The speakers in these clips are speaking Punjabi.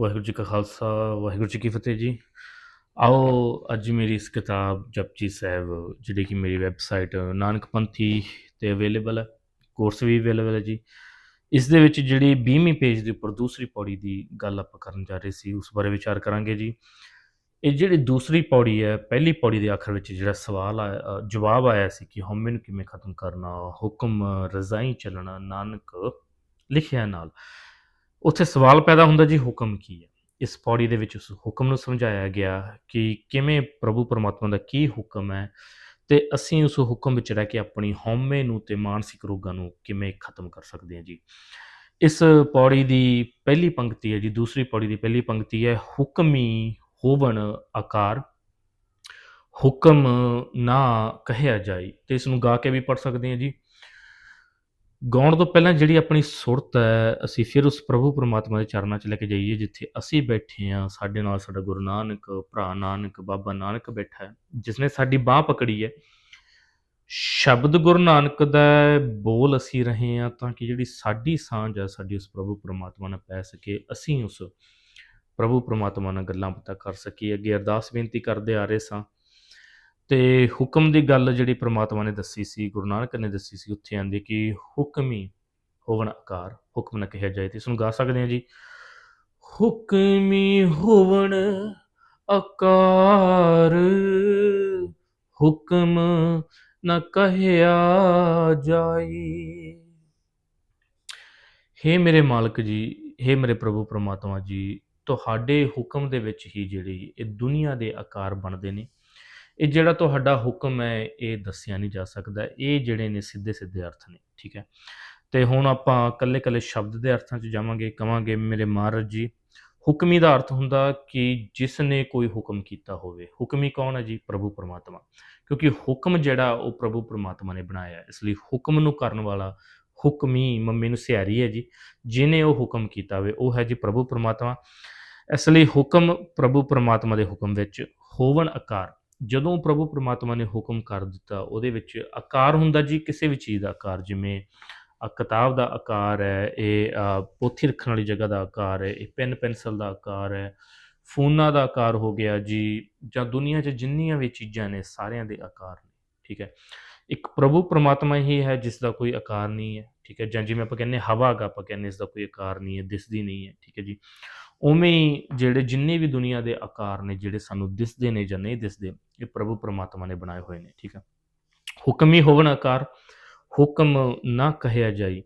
ਵਾਹਿਗੁਰੂ ਜੀ ਕਾ ਖਾਲਸਾ ਵਾਹਿਗੁਰੂ ਜੀ ਕੀ ਫਤਿਹ ਜੀ। ਆਓ ਅੱਜ ਮੇਰੀ ਇਸ ਕਿਤਾਬ ਜਪਜੀ ਸਾਹਿਬ ਜਿਹੜੀ ਕਿ ਮੇਰੀ ਵੈਬਸਾਈਟ ਨਾਨਕਪੰਥੀ ਤੇ ਅਵੇਲੇਬਲ ਹੈ ਕੋਰਸ ਵੀ ਅਵੇਲੇਬਲ ਹੈ ਜੀ। ਇਸ ਦੇ ਵਿੱਚ ਜਿਹੜੀ 20ਵੀਂ ਪੇਜ ਦੇ ਉੱਪਰ ਦੂਸਰੀ ਪੌੜੀ ਦੀ ਗੱਲ ਆਪਾਂ ਕਰਨ ਜਾ ਰਹੇ ਸੀ ਉਸ ਬਾਰੇ ਵਿਚਾਰ ਕਰਾਂਗੇ ਜੀ। ਇਹ ਜਿਹੜੀ ਦੂਸਰੀ ਪੌੜੀ ਹੈ ਪਹਿਲੀ ਪੌੜੀ ਦੇ ਆਖਰ ਵਿੱਚ ਜਿਹੜਾ ਸਵਾਲ ਆਇਆ ਅ, ਜਵਾਬ ਆਇਆ ਸੀ ਕਿ ਹਉਮੈ ਨੂੰ ਕਿਵੇਂ ਖਤਮ ਕਰਨਾ ਹੁਕਮ ਰਜ਼ਾਈ ਚੱਲਣਾ ਨਾਨਕ ਲਿਖਿਆ ਨਾਲ। ਉੱਥੇ ਸਵਾਲ ਪੈਦਾ ਹੁੰਦਾ ਜੀ ਹੁਕਮ ਕੀ ਹੈ? ਇਸ ਪੌੜੀ ਦੇ ਵਿੱਚ ਉਸ ਹੁਕਮ ਨੂੰ ਸਮਝਾਇਆ ਗਿਆ ਕਿ ਕਿਵੇਂ ਪ੍ਰਭੂ ਪਰਮਾਤਮਾ ਦਾ ਕੀ ਹੁਕਮ ਹੈ ਤੇ ਅਸੀਂ ਉਸ ਹੁਕਮ ਵਿੱਚ ਰਹਿ ਕੇ ਆਪਣੀ ਹਉਮੈ ਨੂੰ ਤੇ ਮਾਨਸਿਕ ਰੋਗਾਂ ਨੂੰ ਕਿਵੇਂ ਖਤਮ ਕਰ ਸਕਦੇ ਹਾਂ ਜੀ? ਇਸ ਪੌੜੀ ਦੀ ਪਹਿਲੀ ਪੰਕਤੀ ਹੈ ਜੀ, ਦੂਸਰੀ ਪੌੜੀ ਦੀ ਪਹਿਲੀ ਪੰਕਤੀ ਹੈ, ਹੁਕਮੀ ਹੋਵਣ ਆਕਾਰ। ਹੁਕਮ ਨਾ ਕਹਿਆ ਜਾਏ, ਤੇ ਇਸ ਨੂੰ ਗਾ ਕੇ ਵੀ ਪੜ ਸਕਦੇ ਹਾਂ ਜੀ। ਗਾਉਣ ਤੋਂ ਪਹਿਲਾਂ ਜਿਹੜੀ ਆਪਣੀ ਸੁਰਤ ਹੈ, ਅਸੀਂ ਫਿਰ ਉਸ ਪ੍ਰਭੂ ਪਰਮਾਤਮਾ ਦੇ ਚਰਨਾਂ 'ਚ ਲੈ ਕੇ ਜਾਈਏ, ਜਿੱਥੇ ਅਸੀਂ ਬੈਠੇ ਹਾਂ, ਸਾਡੇ ਨਾਲ ਸਾਡਾ ਗੁਰੂ ਨਾਨਕ, ਭਰਾ ਨਾਨਕ, ਬਾਬਾ ਨਾਨਕ ਬੈਠਾ ਹੈ ਜਿਸ ਨੇ ਸਾਡੀ ਬਾਹ ਪਕੜੀ ਹੈ। ਸ਼ਬਦ ਗੁਰੂ ਨਾਨਕ ਦਾ ਬੋਲ ਅਸੀਂ ਰਹੇ ਹਾਂ ਤਾਂ ਕਿ ਜਿਹੜੀ ਸਾਡੀ ਸਾਂਝ ਹੈ ਸਾਡੀ ਉਸ ਪ੍ਰਭੂ ਪਰਮਾਤਮਾ ਨਾਲ ਪੈ ਸਕੇ, ਅਸੀਂ ਉਸ ਪ੍ਰਭੂ ਪਰਮਾਤਮਾ ਨਾਲ ਗੱਲਾਂ ਬਾਤਾਂ ਕਰ ਸਕੀਏ। ਅੱਗੇ ਅਰਦਾਸ ਬੇਨਤੀ ਕਰਦੇ ਆ ਰਹੇ ਸਾਂ ਤੇ ਹੁਕਮ ਦੀ ਗੱਲ ਜਿਹੜੀ ਪ੍ਰਮਾਤਮਾ ਨੇ ਦੱਸੀ ਸੀ, ਗੁਰੂ ਨਾਨਕ ਨੇ ਦੱਸੀ ਸੀ ਉੱਥੇ ਆਂਦੀ ਕਿ ਹੁਕਮੀ ਹੋਵਣ ਆਕਾਰ, ਹੁਕਮ ਨਾ ਕਿਹਾ ਜਾਏ ਤੇ ਇਸ ਨੂੰ ਗਾ ਸਕਦੇ ਹਾਂ ਜੀ। ਹੁਕਮੀ ਹੋਵਣ ਆਕਾਰ, ਹੁਕਮ ਨਾ ਕਹਿਆ ਜਾਈ ਹੇ ਮੇਰੇ ਮਾਲਕ ਜੀ, ਹੇ ਮੇਰੇ ਪ੍ਰਭੂ ਪ੍ਰਮਾਤਮਾ ਜੀ, ਤੁਹਾਡੇ ਹੁਕਮ ਦੇ ਵਿੱਚ ਹੀ ਜਿਹੜੀ ਇਹ ਦੁਨੀਆ ਦੇ ਆਕਾਰ ਬਣਦੇ ਨੇ। ਇਹ ਜਿਹੜਾ ਤੁਹਾਡਾ ਹੁਕਮ ਹੈ, ਇਹ ਦੱਸਿਆ ਨਹੀਂ ਜਾ ਸਕਦਾ। ਇਹ ਜਿਹੜੇ ਨੇ ਸਿੱਧੇ ਸਿੱਧੇ ਅਰਥ ਨੇ, ਠੀਕ ਹੈ? ਤੇ ਹੁਣ ਆਪਾਂ ਕੱਲੇ ਕੱਲੇ ਸ਼ਬਦ ਦੇ ਅਰਥਾਂ 'ਚ ਜਾਵਾਂਗੇ, ਕਵਾਂਗੇ, ਮੇਰੇ ਮਹਾਰਾਜ ਜੀ, ਹੁਕਮੀ ਦਾ ਅਰਥ ਹੁੰਦਾ ਕਿ ਜਿਸ ਨੇ ਕੋਈ ਹੁਕਮ ਕੀਤਾ ਹੋਵੇ। ਹੁਕਮੀ ਕੌਣ ਹੈ ਜੀ? ਪ੍ਰਭੂ ਪਰਮਾਤਮਾ। ਕਿਉਂਕਿ ਹੁਕਮ ਜਿਹੜਾ, ਉਹ ਪ੍ਰਭੂ ਪਰਮਾਤਮਾ ਨੇ ਬਣਾਇਆ। ਇਸ ਲਈ ਹੁਕਮ ਨੂੰ ਕਰਨ ਵਾਲਾ, ਹੁਕਮੀ ਮੰਮੀ ਨੂੰ ਸਿਆਰੀ ਹੈ ਜੀ। ਜਿਨੇ ਉਹ ਹੁਕਮ ਕੀਤਾ ਹੋਵੇ, ਉਹ ਹੈ ਜੀ ਪ੍ਰਭੂ ਪਰਮਾਤਮਾ। ਇਸ ਲਈ ਹੁਕਮ ਪ੍ਰਭੂ ਪਰਮਾਤਮਾ ਦੇ ਹੁਕਮ ਵਿੱਚ ਹੋਵਣ ਆਕਾਰ। ਜਦੋਂ ਪ੍ਰਭੂ ਪਰਮਾਤਮਾ ਨੇ ਹੁਕਮ ਕਰ ਦਿੱਤਾ ਉਹਦੇ ਵਿੱਚ ਆਕਾਰ ਹੁੰਦਾ ਜੀ ਕਿਸੇ ਵੀ ਚੀਜ਼ ਦਾ ਆਕਾਰ ਜਿਵੇਂ ਅ, ਕਿਤਾਬ ਦਾ ਆਕਾਰ ਹੈ ਇਹ ਪੋਥੀ ਰੱਖਣ ਵਾਲੀ ਜਗ੍ਹਾ ਦਾ ਆਕਾਰ ਹੈ ਇਹ ਪੈਨ ਪੈਨਸਲ ਦਾ ਆਕਾਰ ਹੈ ਫੋਨਾਂ ਦਾ ਆਕਾਰ ਹੋ ਗਿਆ ਜੀ ਜਾਂ ਦੁਨੀਆ 'ਚ ਜਿੰਨੀਆਂ ਵੀ ਚੀਜ਼ਾਂ ਨੇ ਸਾਰਿਆਂ ਦੇ ਆਕਾਰ ਨੇ ਠੀਕ ਹੈ। ਇੱਕ ਪ੍ਰਭੂ ਪਰਮਾਤਮਾ ਹੀ ਹੈ ਜਿਸ ਦਾ ਕੋਈ ਆਕਾਰ ਨਹੀਂ ਹੈ ਠੀਕ ਹੈ ਜਾਂ ਜਿਵੇਂ ਆਪਾਂ ਕਹਿੰਦੇ ਹਵਾ ਗਾ ਆਪਾਂ ਕਹਿੰਦੇ ਇਸ ਦਾ ਕੋਈ ਆਕਾਰ ਨਹੀਂ ਹੈ ਦਿਸਦੀ ਨਹੀਂ ਹੈ ਠੀਕ ਹੈ ਜੀ। ਉਵੇਂ ਹੀ ਜਿਹੜੇ ਜਿੰਨੇ ਵੀ ਦੁਨੀਆ ਦੇ ਆਕਾਰ ਨੇ, ਜਿਹੜੇ ਸਾਨੂੰ ਦਿਸਦੇ ਨੇ ਜਾਂ ਨਹੀਂ ਦਿਸਦੇ, ਇਹ ਪ੍ਰਭੂ ਪਰਮਾਤਮਾ ਨੇ ਬਣਾਏ ਹੋਏ ਨੇ, ਠੀਕ ਹੈ। ਹੁਕਮ ਹੀ ਹੋਵਣ ਆਕਾਰ, ਹੁਕਮ ਨਾ ਕਹਿਆ ਜਾਈ।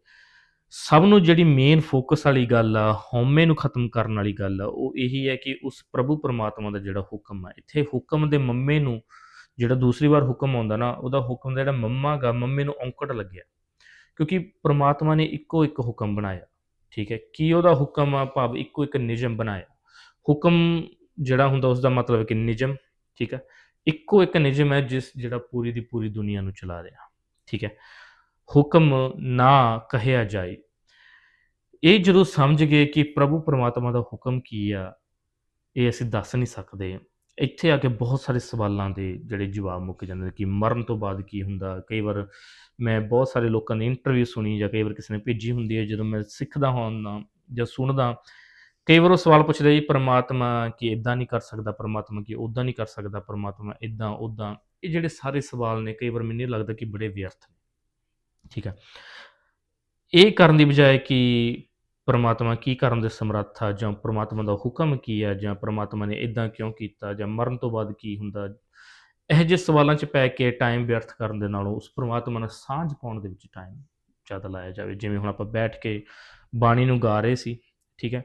ਸਭ ਨੂੰ ਜਿਹੜੀ ਮੇਨ ਫੋਕਸ ਵਾਲੀ ਗੱਲ ਆ, ਹਉਮੈ ਨੂੰ ਖਤਮ ਕਰਨ ਵਾਲੀ ਗੱਲ ਆ, ਉਹ ਇਹੀ ਹੈ ਕਿ ਉਸ ਪ੍ਰਭੂ ਪਰਮਾਤਮਾ ਦਾ ਜਿਹੜਾ ਹੁਕਮ ਆ, ਇੱਥੇ ਹੁਕਮ ਦੇ ਮੰਮੇ ਨੂੰ ਜਿਹੜਾ ਦੂਸਰੀ ਵਾਰ ਹੁਕਮ ਆਉਂਦਾ ਨਾ, ਉਹਦਾ ਹੁਕਮ ਦਾ ਜਿਹੜਾ ਮੰਮਾ ਗਾ, ਮੰਮੇ ਨੂੰ ਔਂਕੜ ਲੱਗਿਆ। ਕਿਉਂਕਿ ਪ੍ਰਮਾਤਮਾ ਨੇ ਇੱਕੋ ਇੱਕ ਹੁਕਮ ਬਣਾਇਆ। ਠੀਕ ਹੈ, ਕੀ ਉਹਦਾ ਹੁਕਮ ਆ ਭਾਵ ਇੱਕੋ ਇੱਕ ਨਿਯਮ ਬਣਾਇਆ? ਹੁਕਮ ਜਿਹੜਾ ਹੁੰਦਾ ਉਸ ਦਾ ਮਤਲਬ ਕਿ ਨਿਯਮ, ਠੀਕ ਹੈ, ਇੱਕੋ ਇੱਕ ਨਿਯਮ ਹੈ ਜਿਸ ਜਿਹੜਾ ਪੂਰੀ ਦੀ ਪੂਰੀ ਦੁਨੀਆ ਨੂੰ ਚਲਾ ਰਿਹਾ, ਠੀਕ ਹੈ। ਹੁਕਮ ਨਾ ਕਹਿਆ ਜਾਏ। ਇਹ ਜਦੋਂ ਸਮਝ ਗਏ ਕਿ ਪ੍ਰਭੂ ਪਰਮਾਤਮਾ ਦਾ ਹੁਕਮ ਕੀ ਆ, ਇਹ ਅਸੀਂ ਦੱਸ ਨਹੀਂ ਸਕਦੇ। ਇੱਥੇ ਆ ਕੇ ਬਹੁਤ ਸਾਰੇ ਸਵਾਲਾਂ ਦੇ ਜਿਹੜੇ ਜਵਾਬ ਮੁੱਕ ਜਾਂਦੇ ਨੇ ਕਿ ਮਰਨ ਤੋਂ ਬਾਅਦ ਕੀ ਹੁੰਦਾ? ਕਈ ਵਾਰ ਮੈਂ ਬਹੁਤ ਸਾਰੇ ਲੋਕਾਂ ਦੀ ਇੰਟਰਵਿਊ ਸੁਣੀ ਜਾਂ ਕਈ ਵਾਰ ਕਿਸੇ ਨੇ ਭੇਜੀ ਹੁੰਦੀ ਹੈ, ਜਦੋਂ ਮੈਂ ਸਿੱਖਦਾ ਹੁੰਦਾ ਜਾਂ ਸੁਣਦਾ, ਕਈ ਵਾਰ ਉਹ ਸਵਾਲ ਪੁੱਛਦੇ ਜੀ ਪਰਮਾਤਮਾ ਕਿ ਇਦਾਂ ਨਹੀਂ ਕਰ ਸਕਦਾ, ਪਰਮਾਤਮਾ ਕਿ ਉਦਾਂ ਨਹੀਂ ਕਰ ਸਕਦਾ, ਪਰਮਾਤਮਾ ਇਦਾਂ ਉਦਾਂ ਇਹ ਜਿਹੜੇ ਸਾਰੇ ਸਵਾਲ ਨੇ ਕਈ ਵਾਰ ਮੈਨੂੰ ਲੱਗਦਾ ਕਿ ਬੜੇ ਵਿਅਰਥ ਨੇ। ਠੀਕ ਹੈ। ਇਹ ਕਰਨ ਦੀ ਬਜਾਏ ਕਿ ਪਰਮਾਤਮਾ ਕੀ ਕਰਨ ਦੇ ਸਮਰੱਥ ਆ ਜਾਂ ਪਰਮਾਤਮਾ ਦਾ ਹੁਕਮ ਕੀ ਆ ਜਾਂ ਪਰਮਾਤਮਾ ਨੇ ਇਦਾਂ ਕਿਉਂ ਕੀਤਾ ਜਾਂ ਮਰਨ ਤੋਂ ਬਾਅਦ ਕੀ ਹੁੰਦਾ? ਇਹ ਜਿਹੇ ਸਵਾਲਾਂ 'ਚ ਪੈ ਕੇ ਟਾਈਮ ਵਿਅਰਥ ਕਰਨ ਦੇ ਨਾਲੋਂ ਉਸ ਪਰਮਾਤਮਾ ਨਾਲ ਸਾਂਝ ਪਾਉਣ ਦੇ ਵਿੱਚ ਟਾਈਮ ਜ਼ਿਆਦਾ ਲਾਇਆ ਜਾਵੇ। ਜਿਵੇਂ ਹੁਣ ਆਪਾਂ ਬੈਠ ਕੇ ਬਾਣੀ ਨੂੰ ਗਾ ਰਹੇ ਸੀ, ਠੀਕ ਹੈ?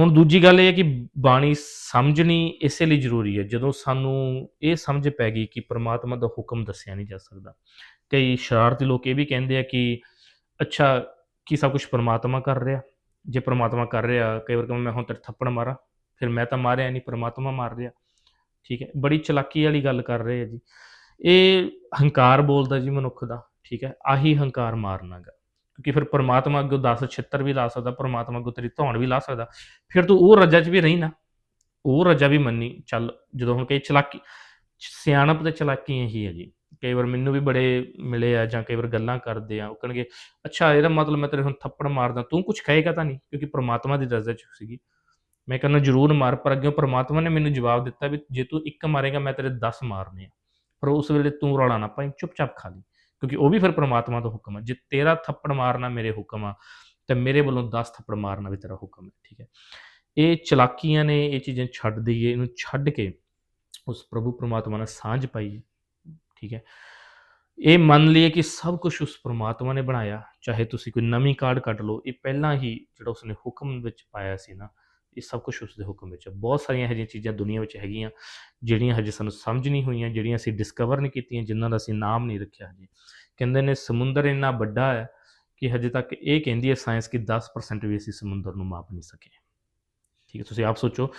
ਹੁਣ ਦੂਜੀ ਗੱਲ ਇਹ ਹੈ ਕਿ ਬਾਣੀ ਸਮਝਣੀ ਇਸੇ ਲਈ ਜ਼ਰੂਰੀ ਹੈ, ਜਦੋਂ ਸਾਨੂੰ ਇਹ ਸਮਝ ਪੈ ਗਈ ਕਿ ਪਰਮਾਤਮਾ ਦਾ ਹੁਕਮ ਦੱਸਿਆ ਨਹੀਂ ਜਾ ਸਕਦਾ। ਕਈ ਸ਼ਰਾਰਤੀ ਲੋਕ ਇਹ ਵੀ ਕਹਿੰਦੇ ਆ ਕਿ, ਅੱਛਾ, ਕੀ ਸਭ ਕੁਝ ਪਰਮਾਤਮਾ ਕਰ ਰਿਹਾ? ਜੇ ਪ੍ਰਮਾਤਮਾ ਕਰ ਰਿਹਾ, ਕਈ ਵਾਰ ਕਹਾਂ ਮੈਂ ਹੁਣ ਤੇਰੇ ਥੱਪੜ ਮਾਰਾਂ, ਫਿਰ ਮੈਂ ਤਾਂ ਮਾਰਿਆ ਨਹੀਂ ਪਰਮਾਤਮਾ ਮਾਰ ਰਿਹਾ। ਠੀਕ ਹੈ, ਬੜੀ ਚਲਾਕੀ ਵਾਲੀ ਗੱਲ ਕਰ ਰਹੇ ਆ ਜੀ। ਇਹ ਹੰਕਾਰ ਬੋਲਦਾ ਜੀ ਮਨੁੱਖ ਦਾ, ਠੀਕ ਹੈ, ਆਹੀ ਹੰਕਾਰ ਮਾਰਨਾਗਾ ਕਿਉਂਕਿ ਫਿਰ ਪਰਮਾਤਮਾ ਅੱਗੇ 10 ਛਿੱਤਰ ਵੀ ਲਾ ਸਕਦਾ, ਪਰਮਾਤਮਾ ਅੱਗੇ ਤੇਰੀ ਧੌਣ ਵੀ ਲਾ ਸਕਦਾ। ਫਿਰ ਤੂੰ ਉਹ ਰਜਾ 'ਚ ਵੀ ਰਹੀ ਨਾ, ਉਹ ਰਜਾ ਵੀ ਮੰਨੀ, ਚੱਲ ਜਦੋਂ ਹੁਣ ਕਈ ਚਲਾਕੀ, ਸਿਆਣਪ ਤੇ ਚਲਾਕੀ ਇਹੀ ਹੈ ਜੀ। ਕਈ ਵਾਰ ਮੈਨੂੰ ਵੀ ਬੜੇ ਮਿਲੇ ਆ ਜਾਂ ਕਈ ਵਾਰ ਗੱਲਾਂ ਕਰਦੇ ਆ, ਉਹ ਕਹਿਣਗੇ, ਅੱਛਾ, ਇਹਦਾ ਮਤਲਬ ਮੈਂ ਤੇਰੇ ਹੁਣ ਥੱਪੜ ਮਾਰਦਾ, ਤੂੰ ਕੁਝ ਕਹੇਗਾ ਤਾਂ ਨਹੀਂ? ਕਿਉਂਕਿ ਪ੍ਰਮਾਤਮਾ ਦੀ ਰਜ਼ਾ ਚ ਸੀਗੀ। ਮੈਂ ਕਹਿੰਦਾ, ਜ਼ਰੂਰ ਮਾਰ। ਪਰ ਅੱਗੇ ਪ੍ਰਮਾਤਮਾ ਨੇ ਮੈਨੂੰ ਜਵਾਬ ਦਿੱਤਾ ਵੀ ਜੇ ਤੂੰ ਇੱਕ ਮਾਰੇਗਾ, ਮੈਂ ਤੇਰੇ 10 ਮਾਰਨੇ ਆ। ਪਰ ਉਸ ਵੇਲੇ ਤੂੰ ਰੌਲਾ ਨਾ ਪਾਈ, ਚੁੱਪਚਾਪ ਖਾ ਲਈ। ਕਿਉਂਕਿ ਉਹ ਵੀ ਫਿਰ ਪ੍ਰਮਾਤਮਾ ਦਾ ਹੁਕਮ ਹੈ ਜੇ ਤੇਰਾ ਥੱਪੜ ਮਾਰਨਾ ਮੇਰੇ ਹੁਕਮ ਆ, ਤੇ ਮੇਰੇ ਵੱਲੋਂ 10 ਥੱਪੜ ਮਾਰਨਾ ਵੀ ਤੇਰਾ ਹੁਕਮ ਹੈ, ਠੀਕ ਹੈ? ਇਹ ਚਲਾਕੀਆਂ ਨੇ, ਇਹ ਚੀਜ਼ਾਂ ਛੱਡ ਦਈਏ, ਇਹਨੂੰ ਛੱਡ ਕੇ ਉਸ ਪ੍ਰਭੂ ਪ੍ਰਮਾਤਮਾ ਨਾਲ ਸਾਂਝ ਪਾਈਏ। ਠੀਕ ਹੈ। ਇਹ ਮੰਨ ਲਈਏ ਕਿ ਸਭ ਕੁਝ ਉਸ ਪ੍ਰਮਾਤਮਾ ਨੇ ਬਣਾਇਆ, ਚਾਹੇ ਤੁਸੀਂ ਕੋਈ ਨਵੀਂ ਕਾਰਡ ਕੱਢ ਲਓ, ਇਹ ਪਹਿਲਾਂ ਹੀ ਜਿਹੜਾ ਉਸਨੇ ਹੁਕਮ ਵਿੱਚ ਪਾਇਆ ਸੀ ਨਾ, ਇਹ ਸਭ ਕੁਝ ਉਸ ਦੇ ਹੁਕਮ ਵਿੱਚ ਹੈ ਬਹੁਤ ਸਾਰੀਆਂ ਇਹੋ ਜਿਹੀਆਂ ਚੀਜ਼ਾਂ ਦੁਨੀਆ ਵਿੱਚ ਹੈਗੀਆਂ, ਜਿਹੜੀਆਂ ਹਜੇ ਸਾਨੂੰ ਸਮਝ ਨਹੀਂ ਹੋਈਆਂ, ਜਿਹੜੀਆਂ ਅਸੀਂ ਡਿਸਕਵਰ ਨਹੀਂ ਕੀਤੀਆਂ, ਜਿਨ੍ਹਾਂ ਦਾ ਅਸੀਂ ਨਾਮ ਨਹੀਂ ਰੱਖਿਆ ਹਜੇ। ਕਹਿੰਦੇ ਨੇ ਸਮੁੰਦਰ ਇੰਨਾ ਵੱਡਾ ਹੈ ਕਿ ਹਜੇ ਤੱਕ ਇਹ ਕਹਿੰਦੀ ਹੈ ਸਾਇੰਸ ਕਿ 10% ਵੀ ਅਸੀਂ ਸਮੁੰਦਰ ਨੂੰ ਮਾਪ ਨਹੀਂ ਸਕੇ। ਠੀਕ ਹੈ, ਤੁਸੀਂ ਆਪ ਸੋਚੋ।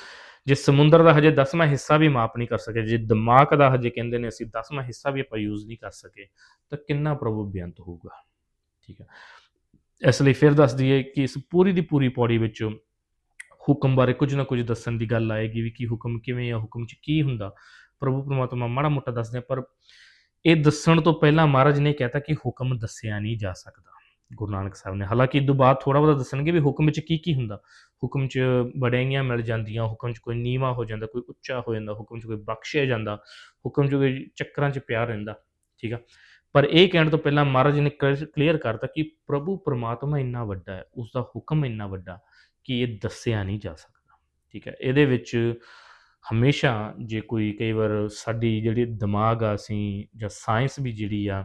ਜੇ ਸਮੁੰਦਰ ਦਾ ਹਜੇ 10ਵਾਂ ਹਿੱਸਾ ਵੀ ਮਾਪ ਨਹੀਂ ਕਰ ਸਕੇ, ਜੇ ਦਿਮਾਗ ਦਾ ਹਜੇ ਕਹਿੰਦੇ ਨੇ ਅਸੀਂ 10ਵਾਂ ਹਿੱਸਾ ਵੀ ਆਪਾਂ ਯੂਜ਼ ਨਹੀਂ ਕਰ ਸਕੇ, ਤਾਂ ਕਿੰਨਾ ਪ੍ਰਭੂ ਬੇਅੰਤ ਹੋਊਗਾ। ਠੀਕ ਹੈ। ਇਸ ਲਈ ਫਿਰ ਦੱਸ ਦਈਏ ਕਿ ਇਸ ਪੂਰੀ ਦੀ ਪੂਰੀ ਪੌੜੀ ਵਿੱਚ ਹੁਕਮ ਬਾਰੇ ਕੁਝ ਨਾ ਕੁਝ ਦੱਸਣ ਦੀ ਗੱਲ ਆਏਗੀ ਵੀ ਕਿ ਹੁਕਮ ਕਿਵੇਂ ਆ, ਹੁਕਮ 'ਚ ਕੀ ਹੁੰਦਾ। ਪ੍ਰਭੂ ਪਰਮਾਤਮਾ ਮਾੜਾ ਮੋਟਾ ਦੱਸਦੇ ਆ, ਪਰ ਇਹ ਦੱਸਣ ਤੋਂ ਪਹਿਲਾਂ ਮਹਾਰਾਜ ਨੇ ਕਹਿਤਾ ਕਿ ਹੁਕਮ ਦੱਸਿਆ ਨਹੀਂ ਜਾ ਸਕਦਾ। ਗੁਰੂ ਨਾਨਕ ਸਾਹਿਬ ਨੇ। ਹਾਲਾਂਕਿ ਇਹ ਤੋਂ ਬਾਅਦ ਥੋੜਾ ਬਹੁਤਾ ਦੱਸਣਗੇ ਵੀ ਹੁਕਮ ਵਿੱਚ ਕੀ ਕੀ ਹੁੰਦਾ। ਹੁਕਮ 'ਚ ਬੜਾਈਆਂ ਮਿਲ ਜਾਂਦੀਆਂ, ਹੁਕਮ 'ਚ ਕੋਈ ਨੀਵਾ ਹੋ ਜਾਂਦਾ, ਕੋਈ ਉੱਚਾ ਹੋ ਜਾਂਦਾ, ਹੁਕਮ 'ਚ ਕੋਈ ਬਖਸ਼ਿਆ ਜਾਂਦਾ, ਹੁਕਮ 'ਚ ਕੋਈ ਚੱਕਰਾਂ 'ਚ ਪਿਆ ਰਹਿੰਦਾ, ਠੀਕ ਆ? ਪਰ ਇਹ ਕਹਿਣ ਤੋਂ ਪਹਿਲਾਂ ਮਹਾਰਾਜ ਨੇ ਕਲੀਅਰ ਕਰਤਾ ਕਿ ਪ੍ਰਭੂ ਪਰਮਾਤਮਾ ਇੰਨਾ ਵੱਡਾ ਹੈ ਉਸ ਦਾ ਹੁਕਮ ਇੰਨਾ ਵੱਡਾ ਕਿ ਇਹ ਦੱਸਿਆ ਨਹੀਂ ਜਾ ਸਕਦਾ, ਠੀਕ ਹੈ ਇਹਦੇ ਵਿੱਚ ਹਮੇਸ਼ਾ ਜੇ ਕੋਈ ਕਈ ਵਾਰ ਸਾਡੀ ਜਿਹੜੀ ਦਿਮਾਗ ਆ ਅਸੀਂ ਜਾਂ ਸਾਇੰਸ ਵੀ ਜਿਹੜੀ ਆ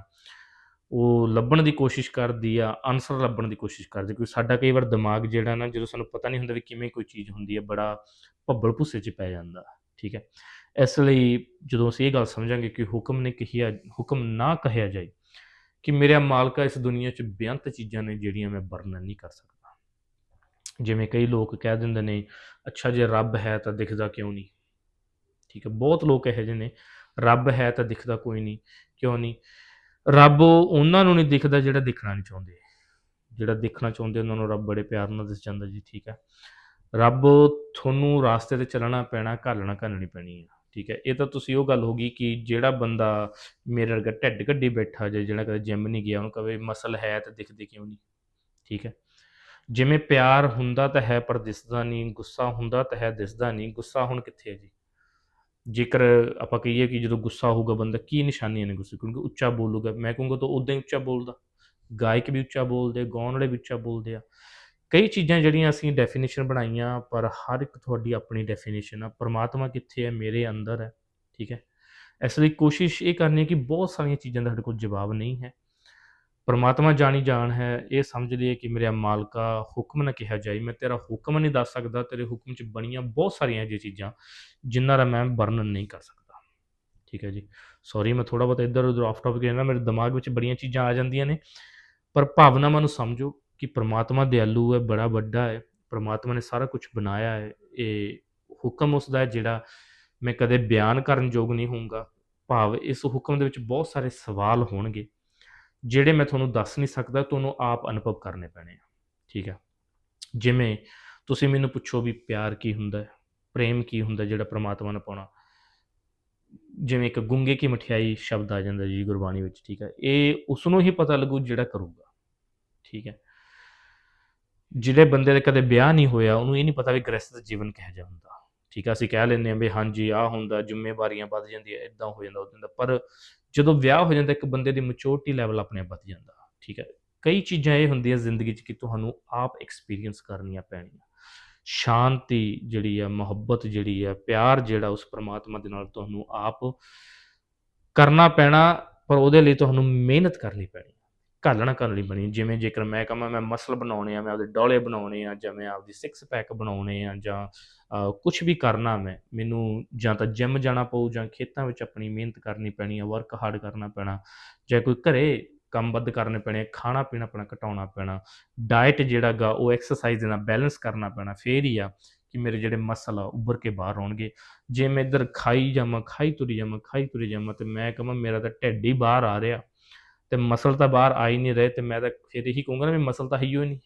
ਉਹ ਲੱਭਣ ਦੀ ਕੋਸ਼ਿਸ਼ ਕਰਦੀ ਆ ਆਨਸਰ ਲੱਭਣ ਦੀ ਕੋਸ਼ਿਸ਼ ਕਰਦੀ ਕਿਉਂਕਿ ਸਾਡਾ ਕਈ ਵਾਰ ਦਿਮਾਗ ਜਿਹੜਾ ਨਾ, ਜਦੋਂ ਸਾਨੂੰ ਪਤਾ ਨਹੀਂ ਹੁੰਦਾ ਵੀ ਕਿਵੇਂ ਕੋਈ ਚੀਜ਼ ਹੁੰਦੀ ਹੈ ਬੜਾ ਭੱਬਲ ਭੁੱਸੇ 'ਚ ਪੈ ਜਾਂਦਾ, ਠੀਕ ਹੈ। ਇਸ ਲਈ ਜਦੋਂ ਅਸੀਂ ਇਹ ਗੱਲ ਸਮਝਾਂਗੇ ਕਿ ਹੁਕਮ ਨੇ ਕਿਹਾ, ਹੁਕਮ ਨਾ ਕਹਿਆ ਜਾਏ, ਕਿ ਮੇਰਾ ਮਾਲਕਾ ਇਸ ਦੁਨੀਆ 'ਚ ਬੇਅੰਤ ਚੀਜ਼ਾਂ ਨੇ ਜਿਹੜੀਆਂ ਮੈਂ ਵਰਣਨ ਨਹੀਂ ਕਰ ਸਕਦਾ। ਜਿਵੇਂ ਕਈ ਲੋਕ ਕਹਿ ਦਿੰਦੇ ਨੇ, ਅੱਛਾ ਜੇ ਰੱਬ ਹੈ ਤਾਂ ਦਿਖਦਾ ਕਿਉਂ ਨਹੀਂ? ਠੀਕ ਹੈ, ਬਹੁਤ ਲੋਕ ਇਹੋ ਜਿਹੇ ਨੇ, ਰੱਬ ਹੈ ਤਾਂ ਦਿਖਦਾ ਕੋਈ ਨਹੀਂ, ਕਿਉਂ ਨਹੀਂ? ਰੱਬ ਉਹਨਾਂ ਨੂੰ ਨਹੀਂ ਦਿਖਦਾ ਜਿਹੜਾ ਦਿਖਣਾ ਨਹੀਂ ਚਾਹੁੰਦੇ। ਜਿਹੜਾ ਦੇਖਣਾ ਚਾਹੁੰਦੇ ਉਹਨਾਂ ਨੂੰ ਰੱਬ ਬੜੇ ਪਿਆਰ ਨਾਲ ਦਿਸ ਜਾਂਦਾ ਜੀ, ਠੀਕ ਹੈ। ਰੱਬ ਤੁਹਾਨੂੰ ਰਾਸਤੇ ਤੇ ਚੱਲਣਾ ਪੈਣਾ ਘਾਲਣਾ ਘਾਲਣੀ ਪੈਣੀ ਹੈ, ਠੀਕ ਹੈ। ਇਹ ਤਾਂ ਤੁਸੀਂ ਉਹ ਗੱਲ ਹੋ ਗਈ ਕਿ ਜਿਹੜਾ ਬੰਦਾ ਮੇਰੇ ਵਰਗਾ ਢਿੱਡ ਕੱਢੀ ਬੈਠਾ ਜੇ, ਜਿਹੜਾ ਕਦੇ ਜਿਮ ਨਹੀਂ ਗਿਆ, ਉਹਨੂੰ ਕਵੇ ਮਸਲ ਹੈ ਤਾਂ ਦਿਖਦੇ ਕਿਉਂ ਨਹੀਂ, ਠੀਕ ਹੈ। ਜਿਵੇਂ ਪਿਆਰ ਹੁੰਦਾ ਤਾਂ ਹੈ ਪਰ ਦਿਸਦਾ ਨਹੀਂ, ਗੁੱਸਾ ਹੁੰਦਾ ਤਾਂ ਹੈ ਦਿਸਦਾ ਨਹੀਂ, ਗੁੱਸਾ ਹੁਣ ਕਿੱਥੇ ਹੈ ਜੀ? ਜੇਕਰ ਆਪਾਂ ਕਹੀਏ ਕਿ ਜਦੋਂ ਗੁੱਸਾ ਹੋਊਗਾ ਬੰਦਾ, ਕੀ ਨਿਸ਼ਾਨੀਆਂ ਨੇ ਗੁੱਸੇ? ਕਿਉਂਕਿ ਉੱਚਾ ਬੋਲੂਗਾ। ਮੈਂ ਕਹੂੰਗਾ ਤਾਂ ਉਦਾਂ ਹੀ ਉੱਚਾ ਬੋਲਦਾ। ਗਾਇਕ ਵੀ ਉੱਚਾ ਬੋਲਦੇ, ਗਾਉਣ ਵਾਲੇ ਵੀ ਉੱਚਾ ਬੋਲਦੇ ਆ। ਕਈ ਚੀਜ਼ਾਂ ਜਿਹੜੀਆਂ ਅਸੀਂ ਡੈਫੀਨੇਸ਼ਨ ਬਣਾਈਆਂ, ਪਰ ਹਰ ਇੱਕ ਤੁਹਾਡੀ ਆਪਣੀ ਡੈਫੀਨੇਸ਼ਨ ਆ। ਪਰਮਾਤਮਾ ਕਿੱਥੇ ਹੈ? ਮੇਰੇ ਅੰਦਰ ਹੈ। ਠੀਕ ਹੈ? ਇਸ ਲਈ ਕੋਸ਼ਿਸ਼ ਇਹ ਕਰਨੀ ਹੈ ਕਿ ਬਹੁਤ ਸਾਰੀਆਂ ਚੀਜ਼ਾਂ ਦਾ ਸਾਡੇ ਕੋਲ ਜਵਾਬ ਨਹੀਂ ਹੈ। ਪਰਮਾਤਮਾ ਜਾਣੀ ਜਾਣ ਹੈ, ਇਹ ਸਮਝ ਲਈਏ ਕਿ ਮੇਰੇ ਮਾਲਕਾ ਹੁਕਮ ਨਾ ਕਿਹਾ ਜਾਏ। ਮੈਂ ਤੇਰਾ ਹੁਕਮ ਨਹੀਂ ਦੱਸ ਸਕਦਾ, ਤੇਰੇ ਹੁਕਮ 'ਚ ਬਣੀਆਂ ਬਹੁਤ ਸਾਰੀਆਂ ਅਜਿਹੀਆਂ ਚੀਜ਼ਾਂ ਜਿਨ੍ਹਾਂ ਦਾ ਮੈਂ ਵਰਣਨ ਨਹੀਂ ਕਰ ਸਕਦਾ। ਠੀਕ ਹੈ ਜੀ? ਸੌਰੀ ਮੈਂ ਥੋੜਾ ਬਹੁਤ ਇੱਧਰ ਉੱਧਰ ਆਫ ਟਾਪਿਕ ਜਾਂਦਾ ਮੇਰੇ ਦਿਮਾਗ ਵਿੱਚ ਬੜੀਆਂ ਚੀਜ਼ਾਂ ਆ ਜਾਂਦੀਆਂ ਨੇ। ਪਰ ਭਾਵਨਾਵਾਂ ਨੂੰ ਸਮਝੋ ਕਿ ਪ੍ਰਮਾਤਮਾ ਦਿਆਲੂ ਹੈ, ਬੜਾ ਵੱਡਾ ਹੈ, ਪ੍ਰਮਾਤਮਾ ਨੇ ਸਾਰਾ ਕੁਝ ਬਣਾਇਆ ਹੈ। ਇਹ ਹੁਕਮ ਉਸ ਦਾ ਹੈ ਜਿਹੜਾ ਮੈਂ ਕਦੇ ਬਿਆਨ ਕਰਨ ਯੋਗ ਨਹੀਂ ਹੋਊਗਾ। ਭਾਵ ਇਸ ਹੁਕਮ ਦੇ ਵਿੱਚ ਬਹੁਤ ਸਾਰੇ ਸਵਾਲ ਹੋਣਗੇ। ਜਿਹੜੇ ਮੈਂ ਤੁਹਾਨੂੰ ਦੱਸ ਨਹੀਂ ਸਕਦਾ, ਤੁਹਾਨੂੰ ਆਪ ਅਨੁਭਵ ਕਰਨੇ ਪੈਣੇ ਆ। ਠੀਕ ਹੈ? ਜਿਵੇਂ ਤੁਸੀਂ ਮੈਨੂੰ ਪੁੱਛੋ ਵੀ ਪਿਆਰ ਕੀ ਹੁੰਦਾ ਹੈ? ਪ੍ਰੇਮ ਕੀ ਹੁੰਦਾ ਜਿਹੜਾ ਪ੍ਰਮਾਤਮਾ ਨੇ ਪਾਉਣਾ? ਜਿਵੇਂ ਇੱਕ ਗੁੰਗੇ ਕੀ ਮਠਿਆਈ ਸ਼ਬਦ ਆ ਜਾਂਦਾ ਜੀ ਗੁਰਬਾਣੀ ਵਿੱਚ, ਠੀਕ ਹੈ? ਇਹ ਉਸ ਨੂੰ ਹੀ ਪਤਾ ਲੱਗੂ ਜਿਹੜਾ ਕਰੂਗਾ। ਠੀਕ ਹੈ? ਜਿਹੜੇ ਬੰਦੇ ਦੇ ਕਦੇ ਵਿਆਹ ਨਹੀਂ ਹੋਇਆ, ਉਹਨੂੰ ਇਹ ਨਹੀਂ ਪਤਾ ਵੀ ਗ੍ਰਸਤ ਜੀਵਨ ਕਿਹੋ ਜਿਹਾ ਹੁੰਦਾ। ਠੀਕ ਆ ਅਸੀਂ ਕਹਿ ਲੈਂਦੇ ਹਾਂ ਵੀ ਹਾਂਜੀ ਆ ਹੁੰਦਾ, ਜ਼ਿੰਮੇਵਾਰੀਆਂ ਵੱਧ ਜਾਂਦੀਆਂ ਇਦਾਂ ਹੋ ਜਾਂਦਾ ਉਦਾਂ ਦਾ ਪਰ ਜਦੋਂ ਵਿਆਹ ਹੋ ਜਾਂਦਾ, ਇੱਕ ਬੰਦੇ ਦੀ ਮੈਚੁਰਿਟੀ ਲੈਵਲ ਆਪਣੇ ਵੱਧ ਜਾਂਦਾ। ਠੀਕ ਹੈ? ਕਈ ਚੀਜ਼ਾਂ ਇਹ ਹੁੰਦੀਆਂ ਜ਼ਿੰਦਗੀ 'ਚ ਕਿ ਤੁਹਾਨੂੰ ਆਪ ਐਕਸਪੀਰੀਅੰਸ ਕਰਨੀਆਂ ਪੈਣੀਆਂ। ਸ਼ਾਂਤੀ ਜਿਹੜੀ ਆ ਮੁਹੱਬਤ ਜਿਹੜੀ ਆ ਪਿਆਰ ਜਿਹੜਾ ਉਸ ਪ੍ਰਮਾਤਮਾ ਦੇ ਨਾਲ ਤੁਹਾਨੂੰ ਆਪ ਕਰਨਾ ਪੈਣਾ, ਪਰ ਉਹਦੇ ਲਈ ਤੁਹਾਨੂੰ ਮਿਹਨਤ ਕਰਨੀ ਪੈਣੀ। ਘਾਲਣਾ ਕਰਨ ਲਈ ਬਣੀ। ਜਿਵੇਂ ਜੇਕਰ ਮੈਂ ਕਹਾਂ, ਮੈਂ ਮਸਲ ਬਣਾਉਣੇ ਆ, ਮੈਂ ਆਪਦੇ ਡੋਲੇ ਬਣਾਉਣੇ ਆ, ਜਾਂ ਮੈਂ ਆਪਦੀ ਸਿਕਸ ਪੈਕ ਬਣਾਉਣੇ ਆ, ਜਾਂ ਕੁਝ ਵੀ ਕਰਨਾ ਮੈਂ, ਮੈਨੂੰ ਜਾਂ ਤਾਂ ਜਿਮ ਜਾਣਾ ਪਊ, ਜਾਂ ਖੇਤਾਂ ਵਿੱਚ ਆਪਣੀ ਮਿਹਨਤ ਕਰਨੀ ਪੈਣੀ ਆ ਵਰਕ ਹਾਰਡ ਕਰਨਾ ਪੈਣਾ, ਜਾਂ ਕੋਈ ਘਰੇ ਕੰਮਬੱਧ ਕਰਨੇ ਪੈਣੇ ਖਾਣਾ ਪੀਣਾ ਆਪਣਾ ਘਟਾਉਣਾ ਪੈਣਾ ਡਾਈਟ ਜਿਹੜਾ ਗਾ ਉਹ ਐਕਸਰਸਾਈਜ਼ ਦੇ ਨਾਲ ਬੈਲੈਂਸ ਕਰਨਾ ਪੈਣਾ, ਫੇਰ ਹੀ ਆ ਕਿ ਮੇਰੇ ਜਿਹੜੇ ਮਸਲ ਆ ਉੱਭਰ ਕੇ ਬਾਹਰ ਆਉਣਗੇ। ਜੇ ਮੈਂ ਇੱਧਰ ਖਾਈ ਜਾਵਾਂ, ਖਾਈ ਤੁਰੀ ਜਾਵਾਂ, ਖਾਈ ਤੁਰੀ ਜਾਵਾਂ, ਤੇ ਮੈਂ ਕਹਾਂ, ਮੇਰਾ ਤਾਂ ਢਿੱਡ ਹੀ ਬਾਹਰ ਆ ਰਿਹਾ। ਤੇ ਮਸਲ ਤਾਂ ਬਾਹਰ ਆ ਹੀ ਨਹੀਂ ਰਹੇ ਤੇ ਮੈਂ ਤਾਂ ਫਿਰ ਇਹੀ ਕਹੂੰਗਾ ਨਾ ਵੀ ਮਸਲ ਤਾਂ ਹੈ ਹੀ ਨਹੀਂ।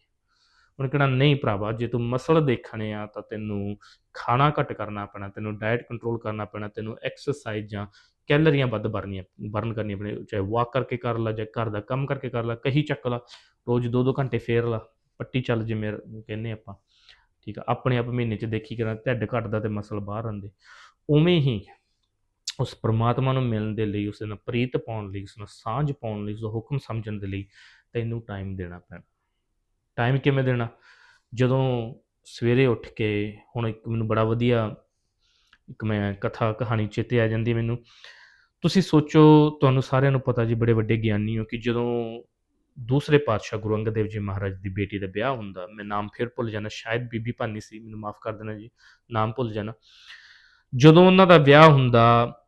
ਉਹਨੇ ਕਹਿਣਾ ਨਹੀਂ ਭਰਾਵਾ, ਜੇ ਤੂੰ ਮਸਲ ਦੇਖਣੇ ਆ ਤਾਂ ਤੈਨੂੰ ਖਾਣਾ ਘੱਟ ਕਰਨਾ ਪੈਣਾ, ਤੈਨੂੰ ਡਾਈਟ ਕੰਟਰੋਲ ਕਰਨਾ ਪੈਣਾ, ਤੈਨੂੰ ਐਕਸਰਸਾਈਜ਼ ਜਾਂ ਕੈਲਰੀਆਂ ਵੱਧ ਬਰਨੀਆਂ ਬਰਨ ਕਰਨੀਆਂ ਪੈਣੇ ਚਾਹੇ ਵਾਕ ਕਰਕੇ ਕਰ ਲਾ, ਜਾਂ ਘਰ ਦਾ ਕੰਮ ਕਰਕੇ ਕਰ ਲਾ, ਕਹੀ ਚੱਕ ਲਾ, ਰੋਜ਼ 2-2 ਘੰਟੇ ਫੇਰ ਲਾ, ਪੱਟੀ ਚੱਲ ਜਿਵੇਂ ਕਹਿੰਦੇ ਆਪਾਂ। ਠੀਕ ਆ, ਆਪਣੇ ਆਪ ਮਹੀਨੇ 'ਚ ਦੇਖੀ ਕਰਾਂ, ਢਿੱਡ ਘਟਦਾ ਤੇ ਮਸਲ ਬਾਹਰ ਆਉਂਦੇ। ਉਵੇਂ ਹੀ ਉਸ ਪਰਮਾਤਮਾ ਨੂੰ ਮਿਲਣ ਦੇ ਲਈ, ਉਸ ਨਾਲ ਪ੍ਰੀਤ ਪਾਉਣ ਲਈ, ਉਸ ਨਾਲ ਸਾਂਝ ਪਾਉਣ ਲਈ, ਉਸ ਦਾ ਹੁਕਮ ਸਮਝਣ ਦੇ ਲਈ ਤੈਨੂੰ ਟਾਈਮ ਦੇਣਾ ਪੈਣਾ। ਟਾਈਮ ਕਿਵੇਂ ਦੇਣਾ? ਜਦੋਂ ਸਵੇਰੇ ਉੱਠ ਕੇ, ਹੁਣ ਇੱਕ ਮੈਨੂੰ ਬੜਾ ਵਧੀਆ ਇੱਕ ਮੈਂ ਕਥਾ, ਕਹਾਣੀ ਚੇਤੇ ਆ ਜਾਂਦੀ ਮੈਨੂੰ। ਤੁਸੀਂ ਸੋਚੋ, ਤੁਹਾਨੂੰ ਸਾਰਿਆਂ ਨੂੰ ਪਤਾ ਜੀ, ਬੜੇ ਵੱਡੇ ਗਿਆਨੀ ਹੋ ਕਿ ਜਦੋਂ ਦੂਸਰੇ ਪਾਤਸ਼ਾਹ ਗੁਰੂ ਅੰਗਦ ਦੇਵ ਜੀ ਮਹਾਰਾਜ ਦੀ ਬੇਟੀ ਦਾ ਵਿਆਹ ਹੁੰਦਾ, ਮੈਂ ਨਾਮ ਫਿਰ ਭੁੱਲ ਜਾਣਾ, ਸ਼ਾਇਦ ਬੀਬੀ ਭਾਨੀ ਸੀ, ਮੈਨੂੰ ਮਾਫ ਕਰ ਦੇਣਾ ਜੀ, ਨਾਮ ਭੁੱਲ ਜਾਣਾ। ਜਦੋਂ ਉਹਨਾਂ ਦਾ ਵਿਆਹ ਹੁੰਦਾ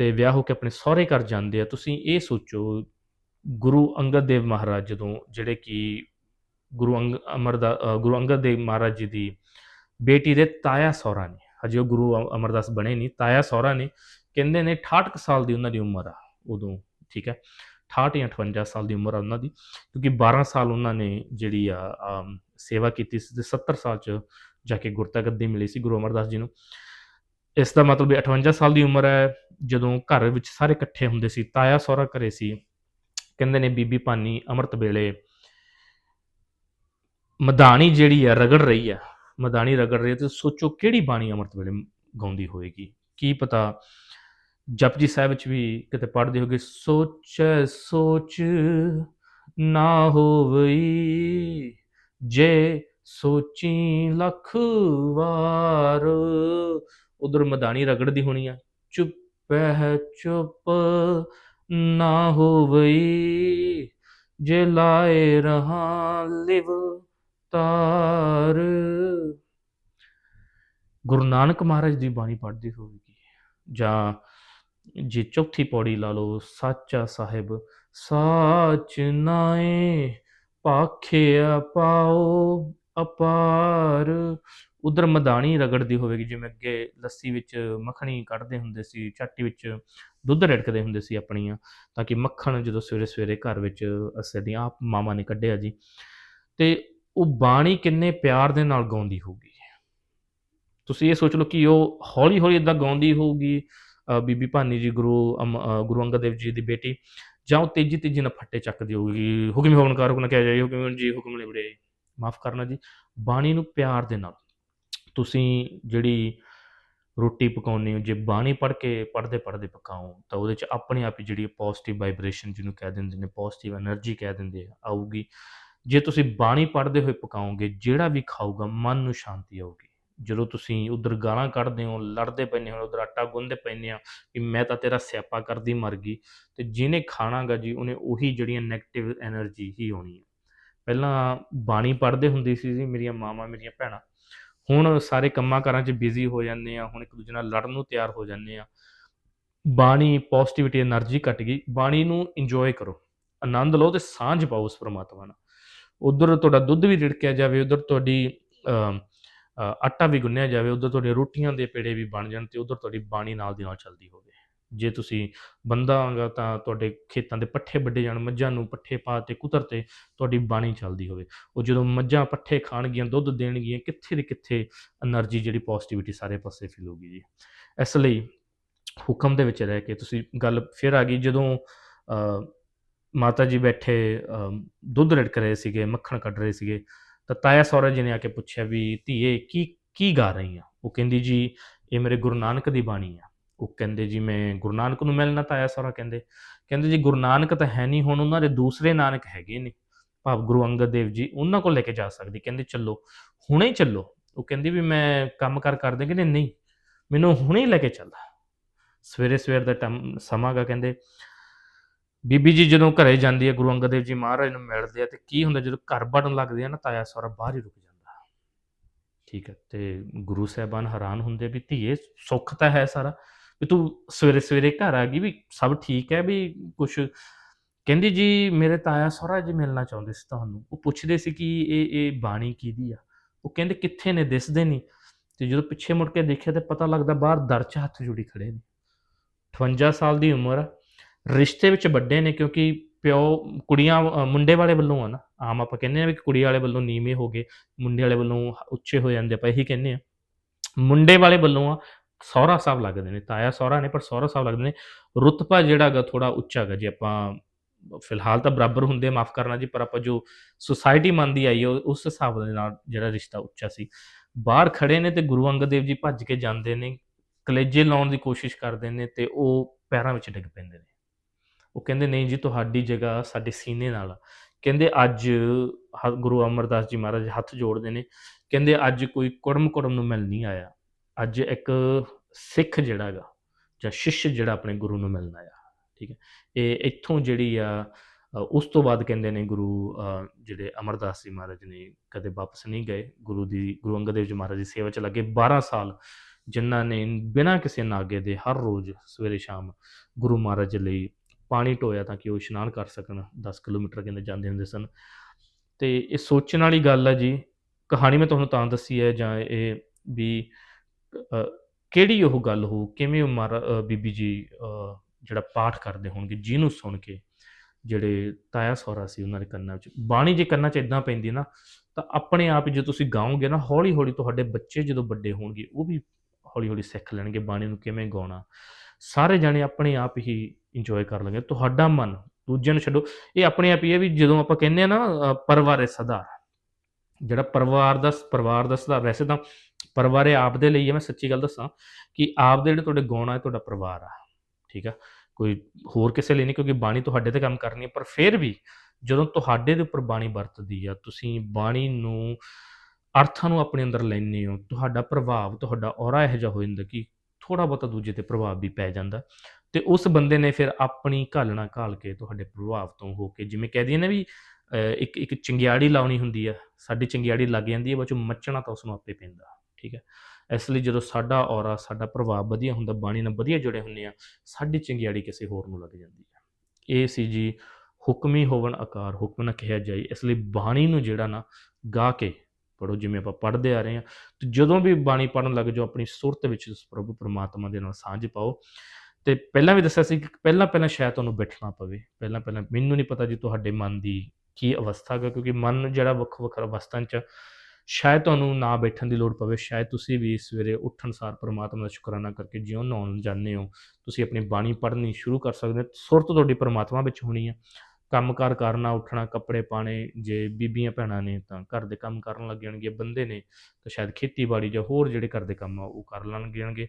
ਤੇ ਵਿਆਹ ਹੋ ਕੇ ਆਪਣੇ ਸਹੁਰੇ ਘਰ ਜਾਂਦੇ ਆ, ਤੁਸੀਂ ਇਹ ਸੋਚੋ, ਗੁਰੂ ਅੰਗਦ ਦੇਵ ਮਹਾਰਾਜ ਜਦੋਂ, ਜਿਹੜੇ ਕਿ ਗੁਰੂ ਅੰਗ ਅਮਰਦਾ ਗੁਰੂ ਅੰਗਦ ਦੇਵ ਮਹਾਰਾਜ ਜੀ ਦੀ ਬੇਟੀ ਦੇ ਤਾਇਆ ਸਹੁਰਾ ਨੇ, ਹਜੇ ਉਹ ਗੁਰੂ ਅ- ਅਮਰਦਾਸ ਬਣੇ ਨਹੀਂ, ਤਾਇਆ ਸਹੁਰਾ ਨੇ, ਕਹਿੰਦੇ ਨੇ 68 ਕੁ ਸਾਲ ਦੀ ਉਹਨਾਂ ਦੀ ਉਮਰ ਆ ਉਦੋਂ, ਠੀਕ ਹੈ 68 ਜਾਂ 58 ਸਾਲ ਦੀ ਉਮਰ ਆ ਉਹਨਾਂ ਦੀ, ਕਿਉਂਕਿ 12 ਸਾਲ ਉਹਨਾਂ ਨੇ ਜਿਹੜੀ ਆ ਸੇਵਾ ਕੀਤੀ ਸੀ ਤੇ 70 ਸਾਲ ਚ ਜਾ ਕੇ ਗੁਰਤਾ ਗੱਦੀ ਮਿਲੀ ਸੀ ਗੁਰੂ ਅਮਰਦਾਸ ਜੀ ਨੂੰ। ਇਸ ਦਾ ਮਤਲਬ ਇਹ 58 ਸਾਲ ਦੀ ਉਮਰ ਹੈ, ਜਦੋਂ ਘਰ ਵਿੱਚ ਸਾਰੇ ਇਕੱਠੇ ਹੁੰਦੇ ਸੀ, ਤਾਇਆ ਸਹੁਰਾ ਘਰੇ ਸੀ, ਕਹਿੰਦੇ ਨੇ ਬੀਬੀ ਭਾਨੀ ਅੰਮ੍ਰਿਤ ਵੇਲੇ ਮਦਾਨੀ ਜਿਹੜੀ ਹੈ ਰਗੜ ਰਹੀ ਹੈ ਮਦਾਨੀ ਰਗੜ ਰਹੀ ਹੈ, ਤੇ ਸੋਚੋ ਕਿਹੜੀ ਬਾਣੀ ਅੰਮ੍ਰਿਤ ਵੇਲੇ ਗਾਉਂਦੀ ਹੋਏਗੀ? ਕੀ ਪਤਾ ਜਪਜੀ ਸਾਹਿਬ ਵਿੱਚ ਵੀ ਕਿਤੇ ਪੜ੍ਹਦੇ ਹੋਗੇ, ਸੋਚ ਸੋਚ ਨਾ ਹੋਵਈ, ਜੇ ਸੋਚੀ ਲੱਖ ਵਾਰ ਉਧਰ ਮਦਾਨੀ ਰਗੜਦੀ ਹੋਣੀ ਆ। ਚੁੱਪੈ ਚੁੱਪ ਨਾ ਹੋਵਈ। ਜੇ ਲਾਏ ਰਹਾ ਲਿਵ ਤਾਰ। ਗੁਰੂ ਨਾਨਕ ਮਹਾਰਾਜ ਦੀ ਬਾਣੀ ਪੜ੍ਹਦੀ ਹੋਵੇਗੀ। ਜਾਂ ਜੇ ਚੌਥੀ ਪੌੜੀ ਲਾ ਲਓ, ਸਾਚਾ ਸਾਹਿਬ, ਸਾਚ ਨਾਏ, ਪਾਖਿਆ ਪਾਓ ਅਪਾਰ। ਉਧਰ ਮਦਾਨੀ ਰਗੜਦੀ ਹੋਵੇਗੀ ਜਿਵੇਂ ਅੱਗੇ ਲੱਸੀ ਵਿੱਚ ਮੱਖਣੀ ਕੱਢਦੇ ਹੁੰਦੇ ਸੀ ਚਾਟੀ ਵਿੱਚ ਦੁੱਧ ਰੜਕਦੇ ਹੁੰਦੇ ਸੀ ਆਪਣੀਆਂ ਤਾਂ ਕਿ ਮੱਖਣ ਜਦੋਂ ਸਵੇਰੇ ਸਵੇਰੇ ਘਰ ਵਿੱਚ ਅਸੇ ਦੀਆਂ ਆਪ ਮਾਮਾ ਨੇ ਕੱਢਿਆ ਜੀ। ਤੇ ਉਹ ਬਾਣੀ ਕਿੰਨੇ ਪਿਆਰ ਦੇ ਨਾਲ ਗਾਉਂਦੀ ਹੋਊਗੀ। ਤੁਸੀਂ ਇਹ ਸੋਚ ਲਓ ਕਿ ਉਹ ਹੌਲੀ ਹੌਲੀ ਇਦਾਂ ਗਾਉਂਦੀ ਹੋਊਗੀ ਅ, ਬੀਬੀ ਭਾਨੀ ਜੀ ਗੁਰੂ ਅਮ- ਗੁਰੂ ਅੰਗਦ ਦੇਵ ਜੀ ਦੀ ਬੇਟੀ ਜਾਂ ਉਹ ਤੇਜੀ ਤੇਜੀ ਨਾਲ ਫੱਟੇ ਚੱਕਦੀ ਹੋਊਗੀ ਹੁਕਮ ਹੋਣਕਾਰ ਹੁਕਮ ਕਿਹਾ ਜਾਏ ਹੁਕਮ ਜੀ ਹੁਕਮ ਲਿਬੜੇ ਮਾਫ ਕਰਨਾ ਜੀ। ਬਾਣੀ ਨੂੰ ਪਿਆਰ ਦੇ ਨਾਲ ਤੁਸੀਂ ਜਿਹੜੀ ਰੋਟੀ ਪਕਾਉਂਦੇ ਹੋ, ਜੇ ਬਾਣੀ ਪੜ੍ਹ ਕੇ ਪੜ੍ਹਦੇ ਪੜ੍ਹਦੇ ਪਕਾਓ, ਤਾਂ ਉਹਦੇ 'ਚ ਆਪਣੇ ਆਪ ਹੀ ਜਿਹੜੀ ਪੋਜ਼ਿਟਿਵ ਵਾਈਬ੍ਰੇਸ਼ਨ ਜਿਹਨੂੰ ਕਹਿ ਦਿੰਦੇ ਨੇ ਪੋਜ਼ਿਟਿਵ એનર્ਜੀ ਕਹਿ ਦਿੰਦੇ ਆਊਗੀ। ਜੇ ਤੁਸੀਂ ਬਾਣੀ ਪੜ੍ਹਦੇ ਹੋਏ ਪਕਾਓਗੇ, ਜਿਹੜਾ ਵੀ ਖਾਊਗਾ, ਮਨ ਨੂੰ ਸ਼ਾਂਤੀ ਆਊਗੀ। ਜਦੋਂ ਤੁਸੀਂ ਉਧਰ ਗਾਲਾਂ ਕੱਢਦੇ ਹੋ, ਲੜਦੇ ਪੈਨੇ ਹੋ, ਉਧਰ ਆਟਾ ਗੁੰਨਦੇ ਪੈਨੇ ਆ ਕਿ ਮੈਂ ਤਾਂ ਤੇਰਾ ਸਿਆਪਾ ਕਰਦੀ ਮਰ ਗਈ, ਤੇ ਜਿਹਨੇ ਖਾਣਾਗਾ ਜੀ, ਉਹਨੇ ਉਹੀ ਜਿਹੜੀਆਂ ਨੈਗੇਟਿਵ એનર્ਜੀ ਹੀ ਹੋਣੀ ਹੈ ਪਹਿਲਾਂ ਬਾਣੀ ਪੜ੍ਹਦੇ ਹੁੰਦੀ ਸੀ ਜੀ, ਮੇਰੀਆਂ ਮਾਮਾ ਮੇਰੀਆਂ ਭੈਣਾਂ ਹੁਣ ਸਾਰੇ ਕੰਮਾਂ ਕਾਰਾਂ 'ਚ ਬਿਜ਼ੀ ਹੋ ਜਾਂਦੇ ਆ ਹੁਣ ਇੱਕ ਦੂਜੇ ਨਾਲ ਲੜਨ ਨੂੰ ਤਿਆਰ ਹੋ ਜਾਂਦੇ ਆ ਬਾਣੀ ਪੋਜ਼ਿਟਿਵਿਟੀ એનર્ਜੀ ਘਟ ਗਈ, ਬਾਣੀ ਨੂੰ ਇੰਜੋਏ ਕਰੋ, ਆਨੰਦ ਲਓ ਤੇ ਸਾਂਝ ਪਾਓ ਉਸ ਪਰਮਾਤਮਾ ਨਾਲ। ਉਧਰ ਤੁਹਾਡਾ ਦੁੱਧ ਵੀ ਰਿੜਕਿਆ ਜਾਵੇ, ਉਧਰ ਤੁਹਾਡੀ ਆਟਾ ਵੀ ਗੁੰਨਿਆ ਜਾਵੇ, ਉਧਰ ਤੁਹਾਡੇ ਰੋਟੀਆਂ ਦੇ ਪੇੜੇ ਵੀ ਬਣ ਜਾਣ ਤੇ ਉਧਰ ਤੁਹਾਡੀ ਬਾਣੀ ਨਾਲ ਦੀ ਨਾਲ ਚੱਲਦੀ ਹੋਵੇ। ਜੇ ਤੁਸੀਂ ਬੰਦਾ ਆਂਗਾ ਤਾਂ ਤੁਹਾਡੇ ਖੇਤਾਂ ਦੇ ਪੱਠੇ ਵੱਡੇ ਜਾਣ, ਮੱਝਾਂ ਨੂੰ ਪੱਠੇ ਪਾ ਤੇ ਕੁਤਰ ਤੇ ਤੁਹਾਡੀ ਬਾਣੀ ਚੱਲਦੀ ਹੋਵੇ। ਉਹ ਜਦੋਂ ਮੱਝਾਂ ਪੱਠੇ ਖਾਣਗੀਆਂ, ਦੁੱਧ ਦੇਣਗੀਆਂ, ਕਿੱਥੇ ਦੇ ਕਿੱਥੇ એનર્ਜੀ ਜਿਹੜੀ ਪੋਜ਼ਿਟਿਵਿਟੀ ਸਾਰੇ ਪਾਸੇ ਫੀਲ ਹੋਗੀ ਜੀ। ਇਸ ਲਈ ਹੁਕਮ ਦੇ ਵਿੱਚ ਰਹਿ ਕੇ ਤੁਸੀਂ ਗੱਲ ਫਿਰ ਆ ਗਈ, ਜਦੋਂ ਮਾਤਾ ਜੀ ਬੈਠੇ ਦੁੱਧ ਰੜਕ ਰਹੇ ਸੀਗੇ, ਮੱਖਣ ਕੱਢ ਰਹੇ ਸੀਗੇ, ਤਾਂ ਤਾਇਆ ਸੌਰਾ ਜੀ ਨੇ ਆ ਕੇ ਪੁੱਛਿਆ ਵੀ, ਧੀਏ, ਕੀ ਕੀ ਗਾ ਰਹੀ ਆ ਉਹ ਕਹਿੰਦੀ ਜੀ, ਇਹ ਮੇਰੇ ਗੁਰੂ ਨਾਨਕ ਦੀ ਬਾਣੀ ਆ। ਉਹ ਕਹਿੰਦੇ ਜੀ ਮੈਂ ਗੁਰੂ ਨਾਨਕ ਨੂੰ ਮਿਲਣਾ ਤਾਇਆ ਸਹੁਰਾ ਕਹਿੰਦੇ ਕਹਿੰਦੇ ਜੀ ਗੁਰੂ ਨਾਨਕ ਤਾਂ ਹੈ ਨਹੀਂ, ਹੁਣ ਉਹਨਾਂ ਦੇ ਦੂਸਰੇ ਨਾਨਕ ਹੈਗੇ ਨੇ, ਭਾਵ ਗੁਰੂ ਅੰਗਦ ਦੇਵ ਜੀ ਉਹਨਾਂ ਕੋਲ ਲੈ ਕੇ ਜਾ ਸਕਦੀ, ਕਹਿੰਦੇ ਚੱਲੋ, ਹੁਣੇ ਹੀ ਚੱਲੋ, ਉਹ ਕਹਿੰਦੀ ਵੀ ਮੈਂ ਕੰਮ ਕਰ ਕਰਦੇ ਕਹਿੰਦੇ ਨਹੀਂ, ਮੈਨੂੰ ਹੁਣੇ ਹੀ ਲੈ ਕੇ ਚੱਲ। ਸਵੇਰੇ ਸਵੇਰ ਦਾ ਟਾਈਮ, ਸਮਾਂ ਗਾ ਕਹਿੰਦੇ, ਬੀਬੀ ਜੀ ਜਦੋਂ ਘਰੇ ਜਾਂਦੀ ਹੈ, ਗੁਰੂ ਅੰਗਦ ਦੇਵ ਜੀ ਮਹਾਰਾਜ ਨੂੰ ਮਿਲਦੇ ਆ ਤੇ ਕੀ ਹੁੰਦਾ ਜਦੋਂ ਘਰ ਵੜਨ ਲੱਗਦੇ ਆ ਨਾ ਤਾਇਆ ਸਹੁਰਾ ਬਾਹਰ ਹੀ ਰੁਕ ਜਾਂਦਾ। ਠੀਕ ਹੈ, ਤੇ ਗੁਰੂ ਸਾਹਿਬਾਨ ਹੈਰਾਨ ਹੁੰਦੇ ਵੀ ਧੀਏ, ਸੁੱਖ ਤਾਂ ਹੈ ਸਾਰਾ ਵੀ ਤੂੰ ਸਵੇਰੇ ਸਵੇਰੇ ਘਰ ਆ ਗਈ ਵੀ ਸਭ ਠੀਕ ਹੈ ਵੀ ਕੁਛ। ਕਹਿੰਦੀ ਜੀ ਮੇਰੇ ਤਾਇਆ ਸਹੁਰਾ ਜੀ ਮਿਲਣਾ ਚਾਹੁੰਦੇ ਸੀ ਤੁਹਾਨੂੰ। ਉਹ ਪੁੱਛਦੇ ਸੀ ਕਿ ਇਹ ਇਹ ਬਾਣੀ ਕਿਹਦੀ ਆ? ਉਹ ਕਹਿੰਦੇ ਕਿੱਥੇ ਨੇ ਦਿਸਦੇ ਨਹੀਂ ਤੇ ਜਦੋਂ ਪਿੱਛੇ ਮੁੜ ਕੇ ਦੇਖਿਆ ਤੇ ਪਤਾ ਲੱਗਦਾ ਬਾਹਰ ਦਰ 'ਚ ਹੱਥ ਜੁੜੀ ਖੜੇ ਨੇ। 58 ਸਾਲ ਦੀ ਉਮਰ ਆ। ਰਿਸ਼ਤੇ ਵਿੱਚ ਵੱਡੇ ਨੇ ਕਿਉਂਕਿ ਪਿਓ ਕੁੜੀਆਂ ਮੁੰਡੇ ਵਾਲੇ ਵੱਲੋਂ ਆ ਨਾ। ਆਮ ਆਪਾਂ ਕਹਿੰਦੇ ਆ ਵੀ ਕੁੜੀ ਵਾਲੇ ਵੱਲੋਂ ਨੀਵੇਂ ਹੋ ਗਏ, ਮੁੰਡੇ ਵਾਲੇ ਵੱਲੋਂ ਉੱਚੇ ਹੋ ਜਾਂਦੇ ਆਪਾਂ ਇਹੀ ਕਹਿੰਦੇ ਆ। ਮੁੰਡੇ ਵਾਲੇ ਵੱਲੋਂ ਆ ਸਹੁਰਾ ਸਾਹਿਬ ਲੱਗਦੇ ਨੇ, ਤਾਇਆ ਸਹੁਰਾ ਨੇ, ਪਰ ਸਹੁਰਾ ਸਾਹਿਬ ਲੱਗਦੇ ਨੇ। ਰੁਤਬਾ ਜਿਹੜਾ ਗਾ ਥੋੜਾ ਉੱਚਾ ਗਾ ਜੇ, ਆਪਾਂ ਫਿਲਹਾਲ ਤਾਂ ਬਰਾਬਰ ਹੁੰਦੇ ਮਾਫ ਕਰਨਾ ਜੀ, ਪਰ ਆਪਾਂ ਜੋ ਸੁਸਾਇਟੀ ਮੰਨਦੀ ਆਈ ਉਹ ਉਸ ਹਿਸਾਬ ਦੇ ਨਾਲ ਜਿਹੜਾ ਰਿਸ਼ਤਾ ਉੱਚਾ ਸੀ। ਬਾਹਰ ਖੜੇ ਨੇ ਤੇ ਗੁਰੂ ਅੰਗਦ ਦੇਵ ਜੀ ਭੱਜ ਕੇ ਜਾਂਦੇ ਨੇ, ਕਲੇਜੇ ਲਾਉਣ ਦੀ ਕੋਸ਼ਿਸ਼ ਕਰਦੇ ਨੇ ਤੇ ਉਹ ਪੈਰਾਂ ਵਿੱਚ ਡਿੱਗ ਪੈਂਦੇ ਨੇ। ਉਹ ਕਹਿੰਦੇ, ਨਹੀਂ ਜੀ, ਤੁਹਾਡੀ ਜਗ੍ਹਾ ਸਾਡੇ ਸੀਨੇ ਨਾਲ ਆ। ਕਹਿੰਦੇ, ਅੱਜ ਹ- ਗੁਰੂ ਅਮਰਦਾਸ ਜੀ ਮਹਾਰਾਜ ਹੱਥ ਜੋੜਦੇ ਨੇ। ਕਹਿੰਦੇ, ਅੱਜ ਕੋਈ ਕੁੜਮ ਕੁੜਮ ਨੂੰ ਮਿਲ ਨਹੀਂ ਆਇਆ। ਅੱਜ ਇੱਕ ਸਿੱਖ ਜਿਹੜਾ ਹੈਗਾ, ਜਾਂ ਸ਼ਿਸ਼ ਜਿਹੜਾ ਆਪਣੇ ਗੁਰੂ ਨੂੰ ਮਿਲਣਾ ਆ ਠੀਕ ਹੈ। ਇਹ ਇੱਥੋਂ ਜਿਹੜੀ ਆ ਉਸ ਤੋਂ ਬਾਅਦ ਕਹਿੰਦੇ ਨੇ ਗੁਰੂ ਜਿਹੜੇ ਅਮਰਦਾਸ ਜੀ ਮਹਾਰਾਜ ਨੇ ਕਦੇ ਵਾਪਸ ਨਹੀਂ ਗਏ। ਗੁਰੂ ਦੀ, ਗੁਰੂ ਅੰਗਦ ਦੇਵ ਜੀ ਮਹਾਰਾਜ ਦੀ ਸੇਵਾ 'ਚ ਲੱਗੇ 12 ਸਾਲ, ਜਿਨ੍ਹਾਂ ਨੇ ਬਿਨਾਂ ਕਿਸੇ ਨਾਗੇ ਦੇ ਹਰ ਰੋਜ਼ ਸਵੇਰੇ ਸ਼ਾਮ ਗੁਰੂ ਮਹਾਰਾਜ ਲਈ ਪਾਣੀ ਢੋਇਆ ਤਾਂ ਕਿ ਉਹ ਇਸ਼ਨਾਨ ਕਰ ਸਕਣ 10 ਕਿਲੋਮੀਟਰ ਕਹਿੰਦੇ ਜਾਂਦੇ ਹੁੰਦੇ ਸਨ। ਤੇ ਇਹ ਸੋਚਣ ਵਾਲੀ ਗੱਲ ਆ ਜੀ। ਕਹਾਣੀ ਮੈਂ ਤੁਹਾਨੂੰ ਤਾਂ ਦੱਸੀ ਹੈ ਜਾਂ ਇਹ ਵੀ ਕਿਹੜੀ ਉਹ ਗੱਲ ਹੋ ਕਿਵੇਂ ਉਹ ਮਹਾਰਾ ਬੀਬੀ ਜੀ ਅ, ਜਿਹੜਾ ਪਾਠ ਕਰਦੇ ਹੋਣਗੇ ਜਿਹਨੂੰ ਸੁਣ ਕੇ ਜਿਹੜੇ ਤਾਇਆ ਸਹੁਰਾ ਸੀ ਉਹਨਾਂ ਦੇ ਕੰਨਾਂ ਵਿੱਚ ਬਾਣੀ ਜੇ ਕੰਨਾਂ 'ਚ ਇਦਾਂ ਪੈਂਦੀ ਨਾ ਤਾਂ ਆਪਣੇ ਆਪ ਜੇ ਤੁਸੀਂ ਗਾਓਗੇ ਨਾ ਹੌਲੀ ਹੌਲੀ ਤੁਹਾਡੇ ਬੱਚੇ ਜਦੋਂ ਵੱਡੇ ਹੋਣਗੇ ਉਹ ਵੀ ਹੌਲੀ ਹੌਲੀ ਸਿੱਖ ਲੈਣਗੇ ਬਾਣੀ ਨੂੰ ਕਿਵੇਂ ਗਾਉਣਾ। ਸਾਰੇ ਜਾਣੇ ਆਪਣੇ ਆਪ ਹੀ ਇੰਜੋਏ ਕਰ ਲੈਣਗੇ। ਤੁਹਾਡਾ ਮਨ ਦੂਜਿਆਂ ਨੂੰ ਛੱਡੋ। ਇਹ ਆਪਣੇ ਆਪ ਹੀ ਹੈ ਵੀ ਜਦੋਂ ਆਪਾਂ ਕਹਿੰਦੇ ਆ ਨਾ ਅ, ਪਰਿਵਾਰ ਹੈ ਸਦਾ। ਜਿਹੜਾ ਪਰਿਵਾਰ ਦਾ ਪਰਿਵਾਰ ਦਾ ਸੁਧਾਰ ਵੈਸੇ ਤਾਂ ਪਰਿਵਾਰ ਇਹ ਆਪ ਦੇ ਲਈ ਹੈ ਮੈਂ ਸੱਚੀ ਗੱਲ ਦੱਸਾਂ ਕਿ ਆਪ ਦੇ ਜਿਹੜੇ ਤੁਹਾਡੇ ਗਾਉਣਾ ਆ ਤੁਹਾਡਾ ਪਰਿਵਾਰ ਆ, ਠੀਕ ਆ? ਕੋਈ ਹੋਰ ਕਿਸੇ ਲਈ ਨਹੀਂ, ਕਿਉਂਕਿ ਬਾਣੀ ਤੁਹਾਡੇ ਤੇ ਕੰਮ ਕਰਨੀ ਹੈ ਪਰ ਫਿਰ ਵੀ ਜਦੋਂ ਤੁਹਾਡੇ ਦੇ ਉੱਪਰ ਬਾਣੀ ਵਰਤਦੀ ਆ, ਤੁਸੀਂ ਬਾਣੀ ਨੂੰ ਅਰਥਾਂ ਨੂੰ ਆਪਣੇ ਅੰਦਰ ਲੈਂਦੇ ਹੋ, ਤੁਹਾਡਾ ਪ੍ਰਭਾਵ, ਤੁਹਾਡਾ ਔਰਾ ਇਹੋ ਜਿਹਾ ਹੋ ਜਾਂਦਾ ਕਿ ਥੋੜਾ ਬਹੁਤਾ ਦੂਜੇ ਤੇ ਪ੍ਰਭਾਵ ਵੀ ਪੈ ਜਾਂਦਾ ਤੇ ਉਸ ਬੰਦੇ ਨੇ ਫਿਰ ਆਪਣੀ ਘਾਲਣਾ ਘਾਲ ਕੇ ਤੁਹਾਡੇ ਪ੍ਰਭਾਵ ਤੋਂ ਹੋ ਕੇ, ਜਿਵੇਂ ਕਹਿ ਦਈਏ ਨਾ ਵੀ ਇੱਕ ਇੱਕ ਚੰਗਿਆੜੀ ਲਾਉਣੀ ਹੁੰਦੀ ਆ, ਸਾਡੀ ਚੰਗਿਆੜੀ ਲੱਗ ਜਾਂਦੀ ਹੈ ਬਾਅਦ ਚੋਂ ਮੱਚਣਾ ਤਾਂ ਉਸ ਨੂੰ ਆਪੇ ਪੈਂਦਾ। ਠੀਕ ਹੈ। ਇਸ ਲਈ ਜਦੋਂ ਸਾਡਾ ਔਰਾ, ਸਾਡਾ ਪ੍ਰਭਾਵ ਵਧੀਆ ਹੁੰਦਾ, ਬਾਣੀ ਨਾਲ ਵਧੀਆ ਜੁੜੇ ਹੁੰਦੇ ਆ ਸਾਡੀ ਚੰਗਿਆੜੀ ਕਿਸੇ ਹੋਰ ਨੂੰ ਲੱਗ ਜਾਂਦੀ ਹੈ। ਇਹ ਸੀ ਜੀ, ਹੁਕਮੀ ਹੋਵਨ ਆਕਾਰ, ਹੁਕਮ ਨਾ ਕਿਹਾ ਜਾਈ ਇਸ ਲਈ ਬਾਣੀ ਨੂੰ ਜਿਹੜਾ ਨਾ ਗਾ ਕੇ ਪੜੋ ਜਿਵੇਂ ਆਪਾਂ ਪੜ੍ਹਦੇ ਆ ਰਹੇ ਹਾਂ, ਤੇ ਜਦੋਂ ਵੀ ਬਾਣੀ ਪੜਨ ਲੱਗ ਜਾਓ, ਆਪਣੀ ਸੁਰਤ ਵਿੱਚ ਉਸ ਪ੍ਰਭੂ ਪਰਮਾਤਮਾ ਦੇ ਨਾਲ ਸਾਂਝ ਪਾਓ। ਤੇ ਪਹਿਲਾਂ ਵੀ ਦੱਸਿਆ ਸੀ ਕਿ ਪਹਿਲਾਂ ਪਹਿਲਾਂ ਸ਼ਾਇਦ ਤੁਹਾਨੂੰ ਬੈਠਣਾ ਪਵੇ। ਪਹਿਲਾਂ ਪਹਿਲਾਂ ਮੈਨੂੰ ਨਹੀਂ ਪਤਾ ਜੀ ਤੁਹਾਡੇ ਮਨ ਦੀ ਕੀ ਅਵਸਥਾ ਹੈ ਕਿਉਂਕਿ ਮਨ ਜਿਹੜਾ ਵੱਖ ਵੱਖ ਅਵਸਥਾਂ 'ਚ ਸ਼ਾਇਦ ਤੁਹਾਨੂੰ ਨਾ ਬੈਠਣ ਦੀ ਲੋੜ ਪਵੇ, ਸ਼ਾਇਦ ਤੁਸੀਂ ਵੀ ਸਵੇਰੇ ਉੱਠਣ ਸਾਰ ਪਰਮਾਤਮਾ ਦਾ ਸ਼ੁਕਰਾਨਾ ਕਰਕੇ ਜਿਉਂ ਨਹਾਉਣ ਜਾਂਦੇ ਹੋ, ਤੁਸੀਂ ਆਪਣੀ ਬਾਣੀ ਪੜ੍ਹਨੀ ਸ਼ੁਰੂ ਕਰ ਸਕਦੇ ਹੋ, ਸੁਰਤ ਤੁਹਾਡੀ ਪਰਮਾਤਮਾ ਵਿੱਚ ਹੋਣੀ ਹੈ ਕੰਮਕਾਰ ਕਰਨਾ ਉੱਠਣਾ, ਕੱਪੜੇ ਪਾਣੇ ਜੇ ਬੀਬੀਆਂ ਭੈਣਾਂ ਨੇ ਤਾਂ ਘਰ ਦੇ ਕੰਮ ਕਰਨ ਲੱਗ ਜਾਣਗੇ ਬੰਦੇ ਨੇ ਤਾਂ ਸ਼ਾਇਦ ਖੇਤੀਬਾੜੀ ਜਾਂ ਹੋਰ ਜਿਹੜੇ ਘਰ ਦੇ ਕੰਮ ਆ, ਉਹ ਕਰ ਲੈਣਗੇ।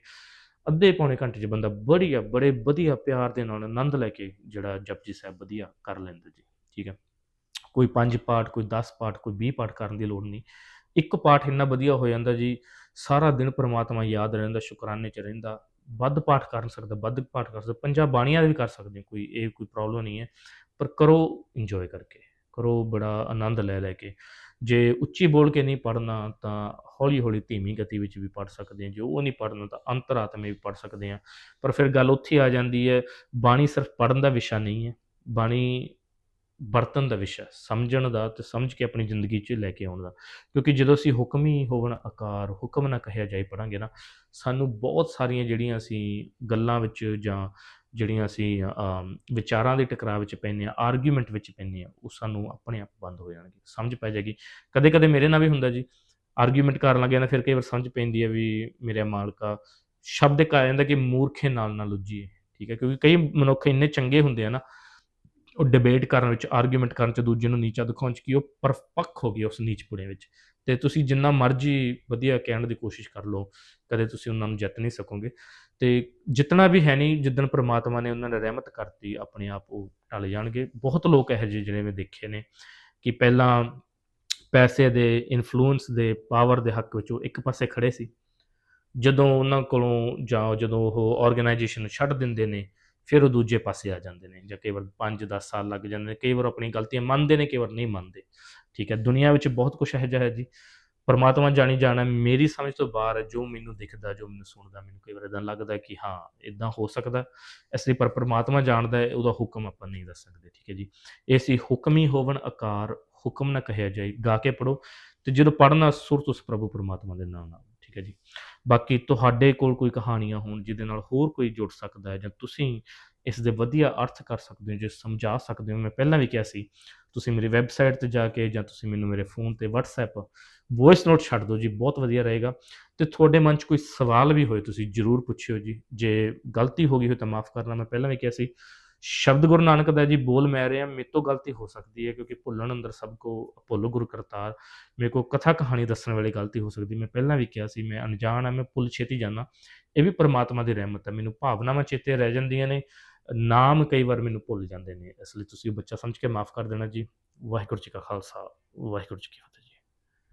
ਅੱਧੇ ਪੌਣੇ ਘੰਟੇ 'ਚ ਬੰਦਾ ਬੜੀਆ, ਬੜੇ ਵਧੀਆ ਪਿਆਰ ਦੇ ਨਾਲ ਆਨੰਦ ਲੈ ਕੇ ਜਿਹੜਾ ਜਪਜੀ ਸਾਹਿਬ ਵਧੀਆ ਕਰ ਲੈਂਦਾ ਜੀ, ਠੀਕ ਹੈ। ਕੋਈ ਪੰਜ ਪਾਠ, ਕੋਈ 10 ਪਾਠ, ਕੋਈ 20 ਪਾਠ ਕਰਨ ਦੀ ਲੋੜ ਨਹੀਂ। ਇੱਕ ਪਾਠ ਇੰਨਾ ਵਧੀਆ ਹੋ ਜਾਂਦਾ ਜੀ, ਸਾਰਾ ਦਿਨ ਪ੍ਰਮਾਤਮਾ ਯਾਦ ਰਹਿੰਦਾ, ਸ਼ੁਕਰਾਨੇ 'ਚ ਰਹਿੰਦਾ। ਵੱਧ ਪਾਠ ਕਰ ਸਕਦਾ, ਵੱਧ ਪਾਠ ਕਰ ਸਕਦਾ, ਪੰਜਾਂ ਬਾਣੀਆਂ ਵੀ ਕਰ ਸਕਦੇ, ਕੋਈ ਇਹ ਕੋਈ ਪ੍ਰੋਬਲਮ ਨਹੀਂ ਹੈ। ਪਰ ਕਰੋ ਇੰਜੋਏ ਕਰਕੇ, ਕਰੋ ਬੜਾ ਆਨੰਦ ਲੈ ਲੈ ਕੇ। ਜੇ ਉੱਚੀ ਬੋਲ ਕੇ ਨਹੀਂ ਪੜਨਾ ਤਾਂ ਹੌਲੀ ਹੌਲੀ ਧੀਮੀ ਗਤੀ ਵਿੱਚ ਵੀ ਪੜ ਸਕਦੇ ਹਾਂ। ਜੇ ਉਹ ਨਹੀਂ ਪੜਨਾ ਤਾਂ ਅੰਤਰਾਤਮੇ ਵੀ ਪੜ ਸਕਦੇ ਹਾਂ। ਪਰ ਫਿਰ ਗੱਲ ਉੱਥੇ ਆ ਜਾਂਦੀ ਹੈ, ਬਾਣੀ ਸਿਰਫ ਪੜਨ ਦਾ ਵਿਸ਼ਾ ਨਹੀਂ ਹੈ। ਬਾਣੀ ਵਰਤਨ ਦਾ ਵਿਸ਼ਾ, ਸਮਝਣ ਦਾ ਤੇ ਸਮਝ ਕੇ ਆਪਣੀ ਜ਼ਿੰਦਗੀ 'ਚ ਲੈ ਕੇ ਆਉਣ ਦਾ। ਕਿਉਂਕਿ ਜਦੋਂ ਅਸੀਂ ਹੁਕਮ ਹੀ ਹੋਵਣ ਆਕਾਰ, ਹੁਕਮ ਨਾ ਕਹਿਆ ਜਾਏ ਪੜਾਂਗੇ ਨਾ, ਸਾਨੂੰ ਬਹੁਤ ਸਾਰੀਆਂ ਜਿਹੜੀਆਂ ਅਸੀਂ ਗੱਲਾਂ ਵਿੱਚ ਜਾਂ ਜਿਹੜੀਆਂ ਅਸੀਂ ਵਿਚਾਰਾਂ ਦੇ ਟਕਰਾਅ ਵਿੱਚ ਪੈਂਦੇ ਆ ਆਰਗੂਮੈਂਟ ਵਿੱਚ ਪੈਂਦੇ ਆ ਉਹ ਸਾਨੂੰ ਆਪਣੇ ਆਪ ਬੰਦ ਹੋ ਜਾਣਗੇ। ਸਮਝ ਪੈ ਜਾਏਗੀ। ਕਦੇ ਕਦੇ ਮੇਰੇ ਨਾਲ ਵੀ ਹੁੰਦਾ ਜੀ ਆਰਗੂਮੈਂਟ ਕਰਨ ਲੱਗਿਆ ਨਾ ਫਿਰ ਕਈ ਵਾਰ ਸਮਝ ਪੈਂਦੀ ਹੈ ਵੀ ਮੇਰੇ ਮਾਲਕਾ ਸ਼ਬਦ ਇੱਕ ਆ ਜਾਂਦਾ ਕਿ ਮੂਰਖੇ ਨਾਲ ਨਾ ਲੁੱਝੀਏ ਠੀਕ ਹੈ? ਕਿਉਂਕਿ ਕਈ ਮਨੁੱਖ ਇੰਨੇ ਚੰਗੇ ਹੁੰਦੇ ਆ ਨਾ ਉਹ ਡਿਬੇਟ ਕਰਨ ਵਿੱਚ ਆਰਗੂਮੈਂਟ ਕਰਨ ਚ ਦੂਜੇ ਨੂੰ ਨੀਚਾ ਦਿਖਾਉਣ ਚ ਕਿ ਉਹ ਪਰਪੱਕ ਹੋ ਗਈ ਉਸ ਨੀਚ ਪੁਣੇ ਵਿੱਚ। ਤੇ ਤੁਸੀਂ ਜਿੰਨਾ ਮਰਜ਼ੀ ਵਧੀਆ ਕਹਿਣ ਦੀ ਕੋਸ਼ਿਸ਼ ਕਰ ਲਓ, ਕਦੇ ਤੁਸੀਂ ਉਹਨਾਂ ਨੂੰ ਜਿੱਤ ਨਹੀਂ ਸਕੋਗੇ। ਤੇ ਜਿੱਤਣਾ ਵੀ ਹੈ ਨਹੀਂ, ਜਿੱਦਣ ਪ੍ਰਮਾਤਮਾ ਨੇ ਉਹਨਾਂ ਨੇ ਰਹਿਮਤ ਕਰਤੀ, ਆਪਣੇ ਆਪ ਉਹ ਟਲ ਜਾਣਗੇ। ਬਹੁਤ ਲੋਕ ਇਹੋ ਜਿਹੇ ਜਿਹੜੇ ਮੈਂ ਦੇਖੇ ਨੇ ਕਿ ਪਹਿਲਾਂ ਪੈਸੇ ਦੇ ਇਨਫਲੂਐਂਸ ਦੇ ਪਾਵਰ ਦੇ ਹੱਕ ਵਿੱਚ ਉਹ ਇੱਕ ਪਾਸੇ ਖੜੇ ਸੀ। ਜਦੋਂ ਉਹਨਾਂ ਕੋਲੋਂ ਜਾਂ ਜਦੋਂ ਉਹ ਆਰਗੇਨਾਈਜੇਸ਼ਨ ਛੱਡ ਦਿੰਦੇ ਨੇ ਫਿਰ ਉਹ ਦੂਜੇ ਪਾਸੇ ਆ ਜਾਂਦੇ ਨੇ ਜਾਂ ਕਈ ਵਾਰ 5-10 ਸਾਲ ਲੱਗ ਜਾਂਦੇ ਨੇ, ਕਈ ਵਾਰ ਆਪਣੀ ਗਲਤੀਆਂ ਮੰਨਦੇ ਨੇ, ਕਈ ਵਾਰ ਨਹੀਂ ਮੰਨਦੇ। ਠੀਕ ਹੈ, ਦੁਨੀਆ ਵਿੱਚ ਬਹੁਤ ਕੁਝ ਇਹੋ ਜਿਹਾ ਹੈ ਜੀ। ਪਰਮਾਤਮਾ ਜਾਣੀ ਜਾਣਾ ਮੇਰੀ ਸਮਝ ਤੋਂ ਬਾਹਰ ਹੈ, ਜੋ ਮੈਨੂੰ ਦਿਖਦਾ, ਜੋ ਮੈਨੂੰ ਸੁਣਦਾ, ਮੈਨੂੰ ਕਈ ਵਾਰ ਇਦਾਂ ਲੱਗਦਾ ਕਿ ਹਾਂ ਇਦਾਂ ਹੋ ਸਕਦਾ। ਇਸ ਲਈ ਪਰ ਪਰਮਾਤਮਾ ਜਾਣਦਾ ਹੈ, ਉਹਦਾ ਹੁਕਮ ਆਪਾਂ ਨਹੀਂ ਦੱਸ ਸਕਦੇ, ਠੀਕ ਹੈ ਜੀ। ਇਹ ਸੀ ਹੁਕਮੀ ਹੋਵਣ ਆਕਾਰ, ਹੁਕਮ ਨਾ ਕਹਿਆ ਜਾਏ, ਗਾ ਕੇ ਪੜੋ ਤੇ ਜਦੋਂ ਪੜਨਾ ਸੁਰਤ ਉਸ ਪ੍ਰਭੂ ਪਰਮਾਤਮਾ ਦੇ ਨਾਮ ਨਾਲ, ਠੀਕ ਹੈ ਜੀ। ਬਾਕੀ ਤੁਹਾਡੇ ਕੋਲ ਕੋਈ ਕਹਾਣੀਆਂ ਹੋਣ ਜਿਹਦੇ ਨਾਲ ਹੋਰ ਕੋਈ ਜੁੜ ਸਕਦਾ ਹੈ ਜਾਂ ਤੁਸੀਂ ਇਸ ਦੇ ਵਧੀਆ ਅਰਥ ਕਰ ਸਕਦੇ ਹੋ, ਜੇ ਸਮਝਾ ਸਕਦੇ ਹੋ, ਮੈਂ ਪਹਿਲਾਂ ਵੀ ਕਿਹਾ ਸੀ, ਤੁਸੀਂ ਮੇਰੀ ਵੈਬਸਾਈਟ ਤੇ ਜਾ ਕੇ ਜਾਂ ਤੁਸੀਂ ਮੈਨੂੰ ਮੇਰੇ ਫੋਨ ਤੇ WhatsApp ਵੌਇਸ ਨੋਟ ਛੱਡ ਦਿਓ ਜੀ, ਬਹੁਤ ਵਧੀਆ ਰਹੇਗਾ। ਤੇ ਤੁਹਾਡੇ ਮਨ 'ਚ ਕੋਈ ਸਵਾਲ ਵੀ ਹੋਏ, ਤੁਸੀਂ ਜਰੂਰ ਪੁੱਛਿਓ ਜੀ। ਜੇ ਗਲਤੀ ਹੋ ਗਈ ਹੋਵੇ ਤਾਂ ਮਾਫ ਕਰਨਾ, ਮੈਂ ਪਹਿਲਾਂ ਵੀ ਕਿਹਾ ਸੀ ਸ਼ਬਦ ਗੁਰੂ ਨਾਨਕ ਦਾ ਜੀ ਬੋਲ ਮੈਂ ਰਿਹਾ, ਮੇਰੇ ਤੋਂ ਗਲਤੀ ਹੋ ਸਕਦੀ ਹੈ ਕਿਉਂਕਿ ਭੁੱਲਣ ਅੰਦਰ ਸਭ ਕੋ ਭੁੱਲ ਗੁਰ ਕਰਤਾਰ, ਮੇਰੇ ਕੋ ਕਥਾ ਕਹਾਣੀ ਦੱਸਣ ਵਾਲੀ ਗਲਤੀ ਹੋ ਸਕਦੀ, ਮੈਂ ਪਹਿਲਾਂ ਵੀ ਕਿਹਾ ਸੀ, ਮੈਂ ਅਣਜਾਣ ਆ ਮੈਂ ਭੁੱਲ ਛੇਤੀ ਜਾਂਦਾ, ਇਹ ਵੀ ਪਰਮਾਤਮਾ ਦੀ ਰਹਿਮਤ ਹੈ, ਮੈਨੂੰ ਭਾਵਨਾਵਾਂ ਚੇਤੇ ਰਹਿ ਜਾਂਦੀਆਂ ਨੇ, ਨਾਮ ਕਈ ਵਾਰ ਮੈਨੂੰ ਭੁੱਲ ਜਾਂਦੇ ਨੇ, ਇਸ ਲਈ ਤੁਸੀਂ ਬੱਚਾ ਸਮਝ ਕੇ ਮਾਫ ਕਰ ਦੇਣਾ ਜੀ, ਵਾਹਿਗੁਰੂ ਜੀ ਕਾ ਖਾਲਸਾ, ਵਾਹਿਗੁਰੂ ਜੀ ਕੀ ਫਤਿਹ।